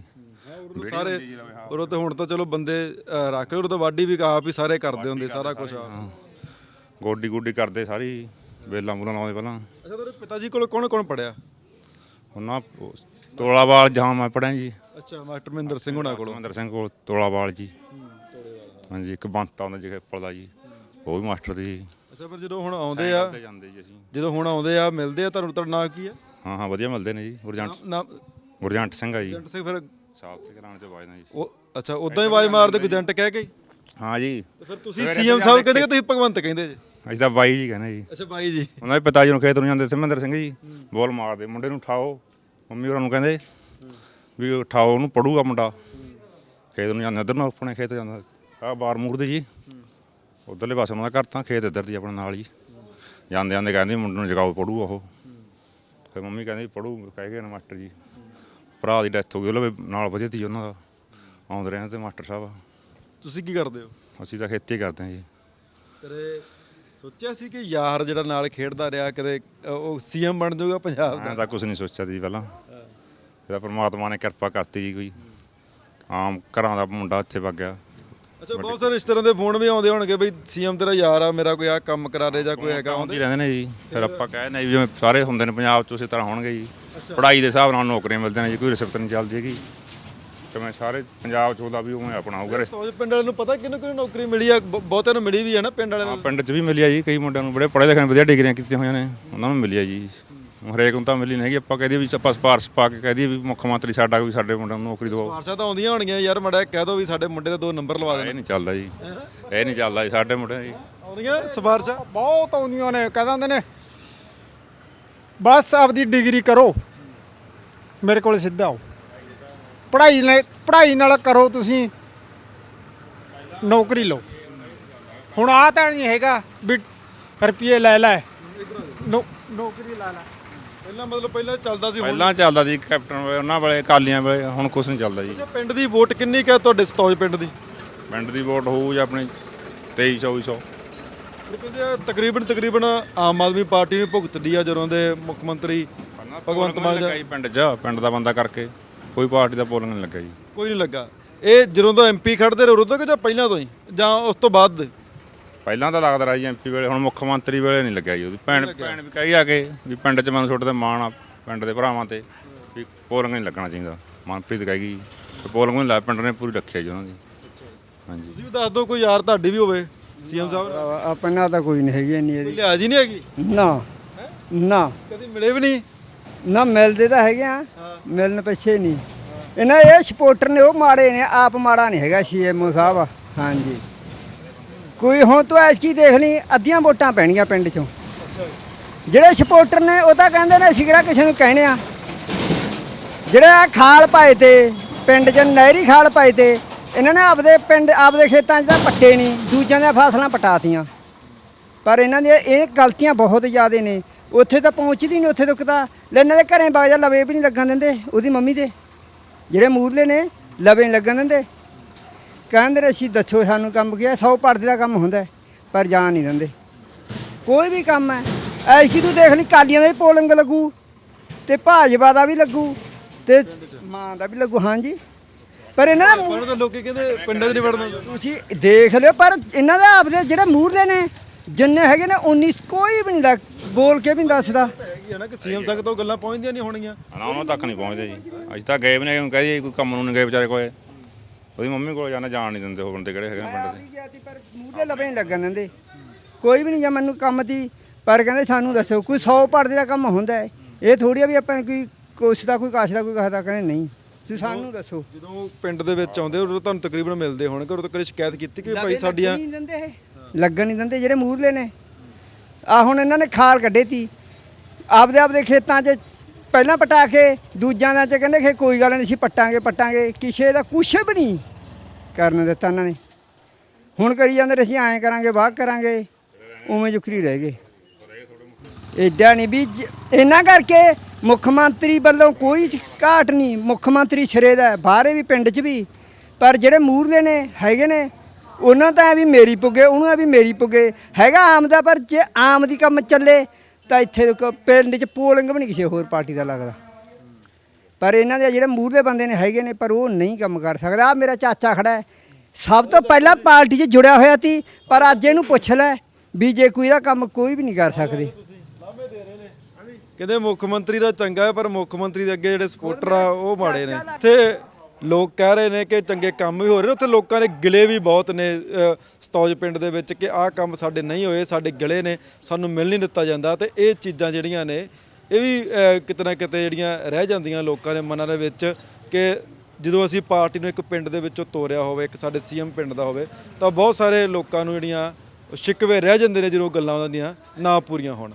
S1: ਉਦੋਂ ਸਾਰੇ ਉਦੋਂ ਤੇ ਹੁਣ ਤਾਂ ਚਲੋ ਬੰਦੇ ਅਹ, ਰੱਖ ਲਓ ਉਦੋਂ ਤਾਂ ਵਾਢੀ ਵੀ ਆਪ ਹੀ ਸਾਰੇ ਕਰਦੇ ਹੁੰਦੇ ਸਾਰਾ ਕੁਝ ਆਪ।
S14: ਗੋਡੀ ਗੋਡੀ ਕਰਦੇ ਸਾਰੀ ਵੇਲਾਂ ਬੁਲਾਂ ਲਾਉਂਦੇ ਪਹਿਲਾਂ।
S1: ਅੱਛਾ ਤੁਹਾਡੇ ਪਿਤਾ ਜੀ ਕੋਲ ਕੌਣ ਕੌਣ ਪੜਿਆ?
S14: ਉਹ ਤੋਲਾਵਾਲ ਜਹਾਂ ਮੈਂ ਪੜਿਆ ਜੀ।
S1: ਅੱਛਾ ਮਾਸਟਰ ਮਹਿੰਦਰ ਸਿੰਘ ਹੁਣਾਂ ਕੋਲੋਂ।
S14: ਸੁਖਮੰਦਰ ਸਿੰਘ ਕੋਲ ਤੋਲਾਵਾਲ ਜੀ। ਹਾਂਜੀ ਇੱਕ ਬੰਤਾ ਹੁੰਦਾ ਜੀ ਖੇਪਲ ਦਾ ਜੀ। ਉਹ ਵੀ ਮਾਸਟਰ ਦੀ। ਜੀ
S1: ਅੱਛਾ ਫਿਰ ਜਦੋਂ ਹੁਣ ਆਉਂਦੇ ਆ
S14: ਕਰਦੇ ਜਾਂਦੇ ਜੀ ਅਸੀਂ।
S1: ਜਦੋਂ ਹੁਣ ਆਉਂਦੇ ਆ ਮਿਲਦੇ ਆ ਤੁਹਾਨੂੰ ਤੁਹਾਡਾ ਨਾਂ ਕੀ ਹੈ
S14: ਹਾਂ ਹਾਂ ਵਧੀਆ ਮਿਲਦੇ ਨੇ ਜੀ ਗੁਰਜੰਟ
S1: ਨਾਮ
S14: ਗੁਰਜੰਟ ਸਿੰਘ ਆ ਜੀ।
S1: ਏਜੰਟ ਸਿੰਘ ਫਿਰ
S14: ਸਾਫ਼ ਤੇ ਕਰਾਉਣ ਤੇ ਵਾਜਦਾ ਜੀ
S1: ਉਹ ਅੱਛਾ ਉਦਾਂ ਹੀ ਆਵਾਜ਼ ਮਾਰਦੇ ਕੋਈ ਏਜੰਟ ਕਹਿ ਕੇ ਹੀ?
S14: ਹਾਂ ਜੀ।
S1: ਤੇ ਫਿਰ ਤੁਸੀਂ ਸੀਐਮ ਸਾਹਿਬ ਕਹਿੰਦੇ ਕਿ ਤੁਸੀਂ ਭਗਵੰਤ ਕਹਿੰਦੇ ਜੀ?
S14: ਅਸੀਂ ਤਾਂ ਬਾਈ ਜੀ ਕਹਿੰਦੇ ਜੀ।
S1: ਅੱਛਾ ਬਾਈ ਜੀ।
S14: ਉਹਨਾਂ ਦੇ ਪਿਤਾ ਜੀ ਨੂੰ ਖੇਤ ਨੂੰ ਜਾਂਦੇ ਸਿਮੰਦਰ ਸਿੰਘ ਜੀ। ਬੋਲ ਮਾਰਦੇ ਮੁੰਡੇ ਨੂੰ ਉਠਾਓ। ਮੰਮੀ ਹੋਰਾਂ ਨੂੰ ਕਹਿੰਦੇ ਵੀ ਉਠਾਓ ਉਹਨੂੰ ਪੜੂਗਾ ਮੁੰਡਾ। ਖੇਤ ਨੂੰ ਜਾਂਦਾ ਇੱਧਰ ਨੂੰ ਆਪਣੇ ਖੇਤ ਜਾਂਦਾ। ਆ ਬਾਰ ਮੂਰਦੇ ਜੀ। ਉਧਰਲੇ ਪਾਸੇ ਉਹਨਾਂ ਦਾ ਘਰ ਤਾਂ ਖੇਤ ਇੱਧਰ ਦੀ ਆਪਣੇ ਨਾਲ ਹੀ। ਜਾਂਦੇ ਜਾਂਦੇ ਕਹਿੰਦੇ ਮੁੰਡੇ ਨੂੰ ਜਗਾਓ ਪੜੂ ਉਹ। ਫਿਰ ਮੰਮੀ ਕਹਿੰਦੀ ਪੜੂ ਕਹਿ ਗਏ ਨੇ ਮਾਸਟਰ ਜੀ। ਭਰਾ ਦੀ ਡੈਥ ਹੋ ਗਈ ਉਹਦੇ ਨਾਲ ਵਧੀਆ ਤੀ ਉਹਨਾਂ ਦਾ। ਆਉਂਦੇ ਰਹੇ ਤੇ ਮਾਸਟਰ ਸਾਹਿਬ।
S1: ਤੁਸੀਂ ਕੀ ਕਰਦੇ ਹੋ?
S14: ਅਸੀਂ ਤਾਂ ਖੇਤੀ ਕਰਦੇ ਹਾਂ ਜੀ।
S1: ਕਦੇ ਸੋਚਿਆ ਸੀ ਕਿ ਯਾਰ ਜਿਹੜਾ ਨਾਲ ਖੇਡਦਾ ਰਿਹਾ ਕਦੇ ਅ, ਉਹ ਸੀਐਮ ਬਣ ਜਾਊਗਾ ਪੰਜਾਬ ਦਾ?
S14: ਮੈਂ ਤਾਂ ਕੁਝ ਨਹੀਂ ਸੋਚਿਆ ਸੀ ਪਹਿਲਾਂ। ਇਹਦਾ ਪਰਮਾਤਮਾ ਨੇ ਕਿਰਪਾ ਕਰਤੀ ਜੀ ਕੋਈ। ਆਮ ਘਰਾਂ ਦਾ ਮੁੰਡਾ ਇੱਥੇ ਵਗ ਗਿਆ।
S1: ਅੱਛਾ ਬਹੁਤ ਸਾਰੇ ਰਿਸ਼ਤੇਦਾਰਾਂ ਦੇ ਫੋਨ ਵੀ ਆਉਂਦੇ ਹੋਣਗੇ ਬਈ ਸੀਐਮ ਤੇਰਾ ਯਾਰ ਆ ਮੇਰਾ ਕੋਈ ਆ ਕੰਮ ਕਰਾ ਦੇ ਜਾਂ ਕੋਈ ਹੈਗਾ
S14: ਆਉਂਦੀ ਰਹਿੰਦੇ ਨੇ ਜੀ। ਫਿਰ ਆਪਾਂ ਕਹਿੰਦੇ ਜੀ ਜਿਵੇਂ ਸਾਰੇ ਹੁੰਦੇ ਨੇ ਪੰਜਾਬ 'ਚ ਉਸੇ ਤਰ੍ਹਾਂ ਹੋਣਗੇ ਜੀ। ਪੜ੍ਹਾਈ ਦੇ ਹਿਸਾਬ ਨਾਲ ਨੌਕਰੀਆਂ ਮਿਲਦੀਆਂ ਨੇ ਜੀ ਕੋਈ ਰਿਸਿਪਟ ਨਹੀਂ ਚੱਲਦੀ ਹੈਗੀ। ਕਿਵੇਂ ਸਾਰੇ ਪੰਜਾਬ 'ਚ ਉਹਦਾ ਵੀ ਉਵੇਂ ਅਪਣਾਊਗਾ
S1: ਸਤੌਜ ਪਿੰਡ ਵਾਲਿਆਂ ਨੂੰ ਪਤਾ ਕਿਹਨੂੰ ਕਿਹਨੂੰ ਨੌਕਰੀ ਮਿਲੀ ਆ ਬ- ਬਹੁਤਿਆਂ ਨੂੰ ਮਿਲੀ ਵੀ ਆ ਨਾ ਪਿੰਡ ਵਾਲਿਆਂ ਨੂੰ?
S14: ਪਿੰਡ 'ਚ ਵੀ ਮਿਲਿਆ ਜੀ ਕਈ ਮੁੰਡਿਆਂ ਨੂੰ ਬੜੇ ਪੜ੍ਹੇ ਲਿਖੇ ਨੇ, ਵਧੀਆ ਡਿਗਰੀਆਂ ਕੀਤੀਆਂ ਹੋਈਆਂ ਨੇ ਉਹਨਾਂ ਨੂੰ ਮਿਲਿਆ ਜੀ। ਹਰੇਕ ਨੂੰ ਤਾਂ ਮਿਲੀ ਨਹੀਂ ਹੈਗੀ ਆਪਾਂ ਕਹਦੇ ਵੀ ਆਪਾਂ ਸਿਫਾਰਸ਼ ਪਾ ਕੇ ਕਹਦੇ ਵੀ ਮੁੱਖ ਮੰਤਰੀ ਸਾਡਾ ਵੀ ਸਾਡੇ ਮੁੰਡਿਆਂ ਨੂੰ ਨੌਕਰੀ ਦਿਵਾਓ।
S1: ਸਿਫਾਰਸ਼ਾਂ ਤਾਂ ਆਉਂਦੀਆਂ ਹੋਣਗੀਆਂ ਯਾਰ ਮੜਾ ਕਹਿ ਦੋ ਵੀ ਸਾਡੇ ਮੁੰਡੇ ਦੇ ਦੋ ਨੰਬਰ ਲਵਾ
S14: ਇਹ
S1: ਦੇਣ।
S14: ਨਹੀਂ ਚੱਲਦਾ ਜੀ। ਇਹ ਨਹੀਂ ਚੱਲਦਾ ਜੀ ਸਾਡੇ ਮੁੰਡੇ ਜੀ।
S1: ਆਉਂਦੀਆਂ ਸਿਫਾਰਸ਼ਾਂ?
S13: ਬਹੁਤ ਆਉਂਦੀਆਂ ਨੇ ਕਹਿ ਦਿੰਦੇ ਨੇ ਬਸ ਆਪਦੀ ਡਿਗਰੀ ਕਰੋ। ਮੇਰੇ ਕੋਲ ਸਿੱਧਾ ਆਓ। ਪੜ੍ਹਾਈ ਨਾਲ ਪੜ੍ਹਾਈ ਨਾਲ ਕਰੋ ਤੁਸੀਂ। ਨੌਕਰੀ ਲਓ। ਹੁਣ ਆ ਤਾਂ ਨਹੀਂ ਹੈਗਾ ਵੀ ਰੁਪਏ ਲੈ ਲੈ। ਨੌ- ਨੌਕਰੀ ਲੈ ਲੈ।
S1: ਪਹਿਲਾਂ ਮਤਲਬ ਪਹਿਲਾਂ ਚੱਲਦਾ ਸੀ ਹੁਣ
S14: ਪਹਿਲਾਂ ਚੱਲਦਾ ਸੀ ਕੈਪਟਨ ਵੇਲੇ ਉਹਨਾਂ ਵੇਲੇ ਕਾਲੀਆਂ ਵੇਲੇ ਹੁਣ ਕੁਝ ਨਹੀਂ ਚੱਲਦਾ ਜੀ।
S1: ਅੱਛਾ, ਪਿੰਡ ਦੀ ਵੋਟ ਕਿੰਨੀ ਕੁ ਹੈ ਤੁਹਾਡੇ ਸਤੌਜ ਪਿੰਡ ਦੀ?
S14: ਪਿੰਡ ਦੀ ਵੋਟ ਹੋਊ ਜਾਂ ਆਪਣੀ 23 2400
S1: ਉਹ ਕਹਿੰਦੇ ਆ ਤਕਰੀਬਨ ਤਕਰੀਬਨ ਆਮ ਆਦਮੀ ਪਾਰਟੀ ਨੂੰ ਭੁਗਤਦੀ ਆ ਜਦੋਂ ਦੇ ਮੁੱਖ ਮੰਤਰੀ ਭਗਵੰਤ ਮਾਨ
S14: ਲੱਗਾ ਜੀ ਪਿੰਡ 'ਚ ਪਿੰਡ ਦਾ ਬੰਦਾ ਕਰਕੇ। ਕੋਈ ਪਾਰਟੀ ਦਾ ਪੋਲਿੰਗ ਨਹੀਂ ਲੱਗਾ ਜੀ।
S1: ਕੋਈ ਨਹੀਂ ਲੱਗਾ। ਇਹ ਜਦੋਂ ਤੋਂ ਐਮਪੀ ਖੜਦੇ ਰਹੇ ਉਦੋਂ ਤੋਂ ਕਿ ਜਾਂ ਪਹਿਲਾਂ ਤੋਂ ਹੀ? ਜਾਂ ਉਸ ਤੋਂ ਬਾਅਦ? ਦੇ
S14: ਪਹਿਲਾਂ ਤਾਂ ਲੱਗਦਾ ਰਿਹਾ ਜੀ ਐਮਪੀ ਵੇਲੇ ਹੁਣ ਮੁੱਖ ਮੰਤਰੀ ਵੇਲੇ ਨਹੀਂ ਲੱਗਿਆ ਜੀ ਉਹਦੀ। ਭੈਣ ਭੈਣ ਵੀ ਕਹੀ ਆ ਕੇ ਵੀ ਪਿੰਡ 'ਚ ਮੈਨੂੰ ਛੋਟੇ ਤੇ ਮਾਣ ਆ ਪਿੰਡ ਦੇ ਭਰਾਵਾਂ ਤੇ ਵੀ ਪੋਲਿੰਗ ਨਹੀਂ ਲੱਗਣਾ ਚਾਹੀਦਾ। ਮਨਪ੍ਰੀਤ ਕਹੇਗੀ ਤੇ ਪੋਲਿੰਗ ਨਹੀਂ ਲਾ ਪਿੰਡ ਨੇ ਪੂਰੀ ਰੱਖਿਆ ਜੀ ਉਹਨਾਂ ਦੀ। ਹਾਂਜੀ।
S1: ਤੁਸੀਂ ਵੀ ਦੱਸ ਦਿਓ ਕੋਈ ਯਾਰ ਤੁਹਾਡੀ ਵੀ ਹੋਵੇ ਸੀਐਮ ਸਾਹਿਬ ਨਾਲ।
S11: ਆਪਣਾ ਤਾਂ ਕੋਈ ਨਹੀਂ ਹੈਗੀ ਇੰਨੀ
S1: ਕੋਈ ਲਿਹਾਜ਼ ਹੀ ਨਹੀਂ ਹੈਗੀ?
S11: ਨਾ। ਨਾ।
S1: ਕਦੀ ਮਿਲੇ ਵੀ ਨਹੀਂ?
S11: ਨਾ ਮਿਲਦੇ ਤਾਂ ਹੈਗੇ ਆ ਮਿਲਣ ਪਿੱਛੇ ਨਹੀਂ। ਇਹਨਾਂ ਇਹ ਸਪੋਰਟਰ ਨੇ ਉਹ ਮਾੜੇ ਨੇ ਆਪ ਮਾੜਾ ਨਹੀਂ ਹੈਗਾ ਸੀਐਮਓ ਸਾਹਿਬ। ਹਾਂਜੀ। ਕੋਈ ਹੁਣ ਤੂੰ ਐਸਕੀ ਦੇਖ ਲਈ ਅੱਧੀਆਂ ਵੋਟਾਂ ਪੈਣੀਆਂ ਪਿੰਡ ਚੋਂ। ਜਿਹੜੇ ਸਪੋਰਟਰ ਨੇ ਉਹ ਤਾਂ ਕਹਿੰਦੇ ਨੇ ਅਸੀਂ ਕਿਹੜਾ ਕਿਸੇ ਨੂੰ ਕਹਿਣੇ ਆ। ਜਿਹੜੇ ਆ ਖਾਲ ਪਾਏ ਤੇ ਪਿੰਡ 'ਚ ਨਹਿਰੀ ਖਾਲ ਪਾਏ ਤੇ ਇਹਨਾਂ ਨੇ ਆਪਦੇ ਪਿੰਡ ਆਪਦੇ ਖੇਤਾਂ 'ਚ ਤਾਂ ਪੱਟੇ ਨਹੀਂ ਦੂਜਿਆਂ ਦੀਆਂ ਫਸਲਾਂ ਪਟਾਤੀਆਂ। ਪਰ ਇਹਨਾਂ ਦੀਆਂ ਇਹ ਗਲਤੀਆਂ ਬਹੁਤ ਜ਼ਿਆਦੇ ਨੇ। ਉੱਥੇ ਤਾਂ ਪਹੁੰਚਦੀ ਨਹੀਂ ਉੱਥੇ ਤੱਕ ਤਾਂ ਲੈ ਇਹਨਾਂ ਦੇ ਘਰੇ ਬਾਜਾ ਲਵੇ ਵੀ ਨਹੀਂ ਲੱਗਣ ਦਿੰਦੇ ਉਹਦੀ ਮੰਮੀ ਦੇ। ਜਿਹੜੇ ਮੂਰਲੇ ਨੇ ਲਵੇ ਨਹੀਂ ਲੱਗਣ ਦਿੰਦੇ। ਕਹਿੰਦੇ ਨੇ ਅਸੀਂ ਦੱਸੋ ਸਾਨੂੰ ਕੰਮ ਕੀ ਹੈ? 100 ਪਰਦੇ ਦਾ ਕੰਮ ਹੁੰਦਾ ਪਰ ਜਾਣ ਨਹੀਂ ਦਿੰਦੇ। ਕੋਈ ਵੀ ਕੰਮ ਹੈ। ਐਸੀ ਤੂੰ ਦੇਖ ਲਈ ਕਾਲੀਆਂ ਦਾ ਵੀ ਪੋਲਿੰਗ ਲੱਗੂ ਤੇ ਭਾਜਪਾ ਦਾ ਵੀ ਲੱਗੂ ਤੇ ਮਾਂ ਦਾ ਵੀ ਲੱਗੂ ਹਾਂਜੀ। ਪਰ ਇਹਨਾਂ ਦਾ
S1: ਲੋਕੀ ਕਹਿੰਦੇ ਪਿੰਡਾਂ 'ਚ ਨਹੀਂ ਵੜਨਾ
S11: ਤੁਸੀਂ ਦੇਖ ਲਿਓ ਪਰ ਇਹਨਾਂ ਦਾ ਆਪਦੇ ਜਿਹੜੇ ਮੂਹਰਲੇ ਨੇ ਜਿੰਨੇ ਹੈਗੇ ਨੇ 19 ਕੋਈ ਵੀ ਨਹੀਂ ਬੋਲ ਕੇ ਵੀ ਨਹੀਂ ਦੱਸਦਾ।
S1: ਹੈਗੀ ਆ ਨਾ ਕਿ ਸੀਐਮ ਤੱਕ ਤੋਂ ਗੱਲਾਂ ਪਹੁੰਚਦੀਆਂ ਨਹੀਂ ਹੋਣਗੀਆਂ।
S14: ਨਾ ਉਹਨਾਂ ਤੱਕ ਨਹੀਂ ਪਹੁੰਚਦੇ ਜੀ। ਅੱਜ ਤਾਂ ਗਏ ਵੀ ਨਹੀਂ ਉਹਨੂੰ ਕਹਦੀ ਕੋਈ ਕੰਮ ਨੂੰ ਨਹੀਂ ਗਏ ਵਿਚਾਰੇ ਕੋਲੇ। ਉਹਦੀ ਮੰਮੀ ਕੋਲ ਜਾਣਾ ਜਾਣ ਨਹੀਂ ਦਿੰਦੇ ਉਹ ਬੰਦੇ ਕਿਹੜੇ ਹੈਗੇ ਨੇ ਪਿੰਡ ਦੇ।
S11: ਪਰ ਮੂਹਰਲੇ ਲਵੇ ਨਹੀਂ ਲੱਗਣ ਦਿੰਦੇ। ਕੋਈ ਵੀ ਨਹੀਂ ਜਾਂ ਮੈਨੂੰ ਕੰਮ ਦੀ ਪਰ ਕਹਿੰਦੇ ਸਾਨੂੰ ਦੱਸੋ ਕੋਈ 100 ਪਰਦੇ ਦਾ ਕੰਮ ਹੁੰਦਾ ਹੈ। ਇਹ ਥੋੜੀ ਆ ਵੀ ਆਪਾਂ ਕੋਈ ਕੁਛ ਦਾ ਕੋਈ ਕਾਸ਼ ਦਾ ਕੋਈ ਕਹਦਾ ਕਹਿੰਦੇ ਨਹੀਂ। ਤੁਸੀਂ ਸਾਨੂੰ ਦੱਸੋ।
S1: ਜਦੋਂ ਪਿੰਡ ਦੇ ਵਿੱਚ ਆਉਂਦੇ ਉਦੋਂ ਤੁਹਾਨੂੰ ਤਕਰੀਬਨ ਮਿਲਦੇ ਹੋਣਗੇ ਉਦੋਂ ਕਦੇ ਸ਼ਿਕਾਇਤ ਕੀਤੀ ਕਿ ਭਾਈ ਸਾਡੀਆਂ
S11: ਨਹੀਂ ਦਿੰਦੇ ਇਹ। ਲੱਗਣ ਨਹੀਂ ਦਿੰਦੇ ਜਿਹੜੇ ਮੂਹਰਲੇ ਨੇ। ਆ ਹੁਣ ਇਹਨਾਂ ਨੇ ਖਾਲ ਕੱਢੇ ਤੀ। ਆਪਦੇ ਆਪਦੇ ਖੇਤਾਂ 'ਚ ਪਹਿਲਾਂ ਪਟਾ ਕੇ ਦੂਜਿਆਂ ਦਾ 'ਚ ਕਹਿੰਦੇ ਕਿ ਕੋਈ ਗੱਲ ਨਹੀਂ ਅਸੀਂ ਪੱਟਾਂਗੇ ਪੱਟਾਂਗੇ। ਕਿਸੇ ਦਾ ਕੁਛ ਵੀ ਨਹੀਂ ਕਰਨ ਦਿੱਤਾ ਇਹਨਾਂ ਨੇ। ਹੁਣ ਕਰੀ ਜਾਂਦੇ ਅਸੀਂ ਐਂ ਕਰਾਂਗੇ ਵਾਹ ਕਰਾਂਗੇ। ਉਵੇਂ ਜੁਕਰੀ ਰਹਿ ਗਏ। ਏਡਾ ਨਹੀਂ ਵੀ ਜ- ਇਹਨਾਂ ਕਰਕੇ ਮੁੱਖ ਮੰਤਰੀ ਵੱਲੋਂ ਕੋਈ ਘਾਟ ਨਹੀਂ। ਮੁੱਖ ਮੰਤਰੀ ਸਿਰੇ ਦਾ ਹੈ, ਬਾਹਰੇ ਵੀ ਪਿੰਡ 'ਚ ਵੀ। ਪਰ ਜਿਹੜੇ ਮੂਰਲੇ ਨੇ ਹੈਗੇ ਨੇ ਉਹਨਾਂ ਤਾਂ ਐ ਵੀ ਮੇਰੀ ਪੁੱਗੇ ਉਹਨੂੰ ਐ ਵੀ ਮੇਰੀ ਪੁੱਗੇ। ਹੈਗਾ ਆਮ ਦਾ ਪਰ ਜੇ ਆਮ ਦੀ ਕੰਮ ਚੱਲੇ ਤਾਂ ਇੱਥੇ ਕ- ਪਿੰਡ 'ਚ ਪੋਲਿੰਗ ਵੀ ਨਹੀਂ ਕਿਸੇ ਹੋਰ ਪਾਰਟੀ ਦਾ ਲੱਗਦਾ। ਪਰ ਇਹਨਾਂ ਦੇ ਜਿਹੜੇ ਮੂਰਲੇ ਬੰਦੇ ਨੇ ਹੈਗੇ ਨੇ ਪਰ ਉਹ ਨਹੀਂ ਕੰਮ ਕਰ ਸਕਦਾ। ਆ ਮੇਰਾ ਚਾਚਾ ਖੜਾ ਹੈ। ਸਭ ਤੋਂ ਪਹਿਲਾਂ ਪਾਰਟੀ 'ਚ ਜੁੜਿਆ ਹੋਇਆ ਸੀ ਪਰ ਅੱਜ ਇਹਨੂੰ ਪੁੱਛ ਲੈ ਵੀ ਜੇ ਕੋਈ ਇਹਦਾ ਕੰਮ ਕੋਈ ਵੀ ਨਹੀਂ ਕਰ ਸਕਦੇ।
S1: ਕਹਿੰਦੇ ਮੁੱਖ ਮੰਤਰੀ ਦਾ ਚੰਗਾ ਹੈ ਪਰ ਮੁੱਖ ਮੰਤਰੀ ਦੇ ਅੱਗੇ ਜਿਹੜੇ ਸਪੋਰਟਰ ਆ ਉਹ ਮਾੜੇ ਨੇ। ਇੱਥੇ ਲੋਕ ਕਹਿ ਰਹੇ ਨੇ ਕਿ ਚੰਗੇ ਕੰਮ ਵੀ ਹੋ ਰਹੇ ਨੇ। ਉੱਥੇ ਲੋਕਾਂ ਦੇ ਗਿਲੇ ਵੀ ਬਹੁਤ ਨੇ ਸਤੌਜ ਪਿੰਡ ਦੇ ਵਿੱਚ ਕਿ ਆਹ ਕੰਮ ਸਾਡੇ ਨਹੀਂ ਹੋਏ, ਸਾਡੇ ਗਿਲੇ ਨੇ, ਸਾਨੂੰ ਮਿਲ ਨਹੀਂ ਦਿੱਤਾ ਜਾਂਦਾ ਤੇ ਇਹ ਚੀਜ਼ਾਂ ਜਿਹੜੀਆਂ ਨੇ, ਇਹ ਵੀ ਕਿਤੇ ਨਾ ਕਿਤੇ ਜਿਹੜੀਆਂ ਰਹਿ ਜਾਂਦੀਆਂ ਲੋਕਾਂ ਦੇ ਮਨਾਂ ਦੇ ਵਿੱਚ ਕਿ ਜਦੋਂ ਅਸੀਂ ਪਾਰਟੀ ਨੂੰ ਇੱਕ ਪਿੰਡ ਦੇ ਵਿੱਚੋਂ ਤੋਰਿਆ ਹੋਵੇ, ਇੱਕ ਸਾਡੇ ਸੀਐਮ ਪਿੰਡ ਦਾ ਹੋਵੇ, ਤਾਂ ਬਹੁਤ ਸਾਰੇ ਲੋਕਾਂ ਨੂੰ ਜਿਹੜੀਆਂ ਸ਼ਿਕਵੇ ਰਹਿ ਜਾਂਦੇ ਨੇ ਜਦੋਂ ਗੱਲਾਂ ਉਹਨਾਂ ਦੀਆਂ ਨਾ ਪੂਰੀਆਂ ਹੋਣ।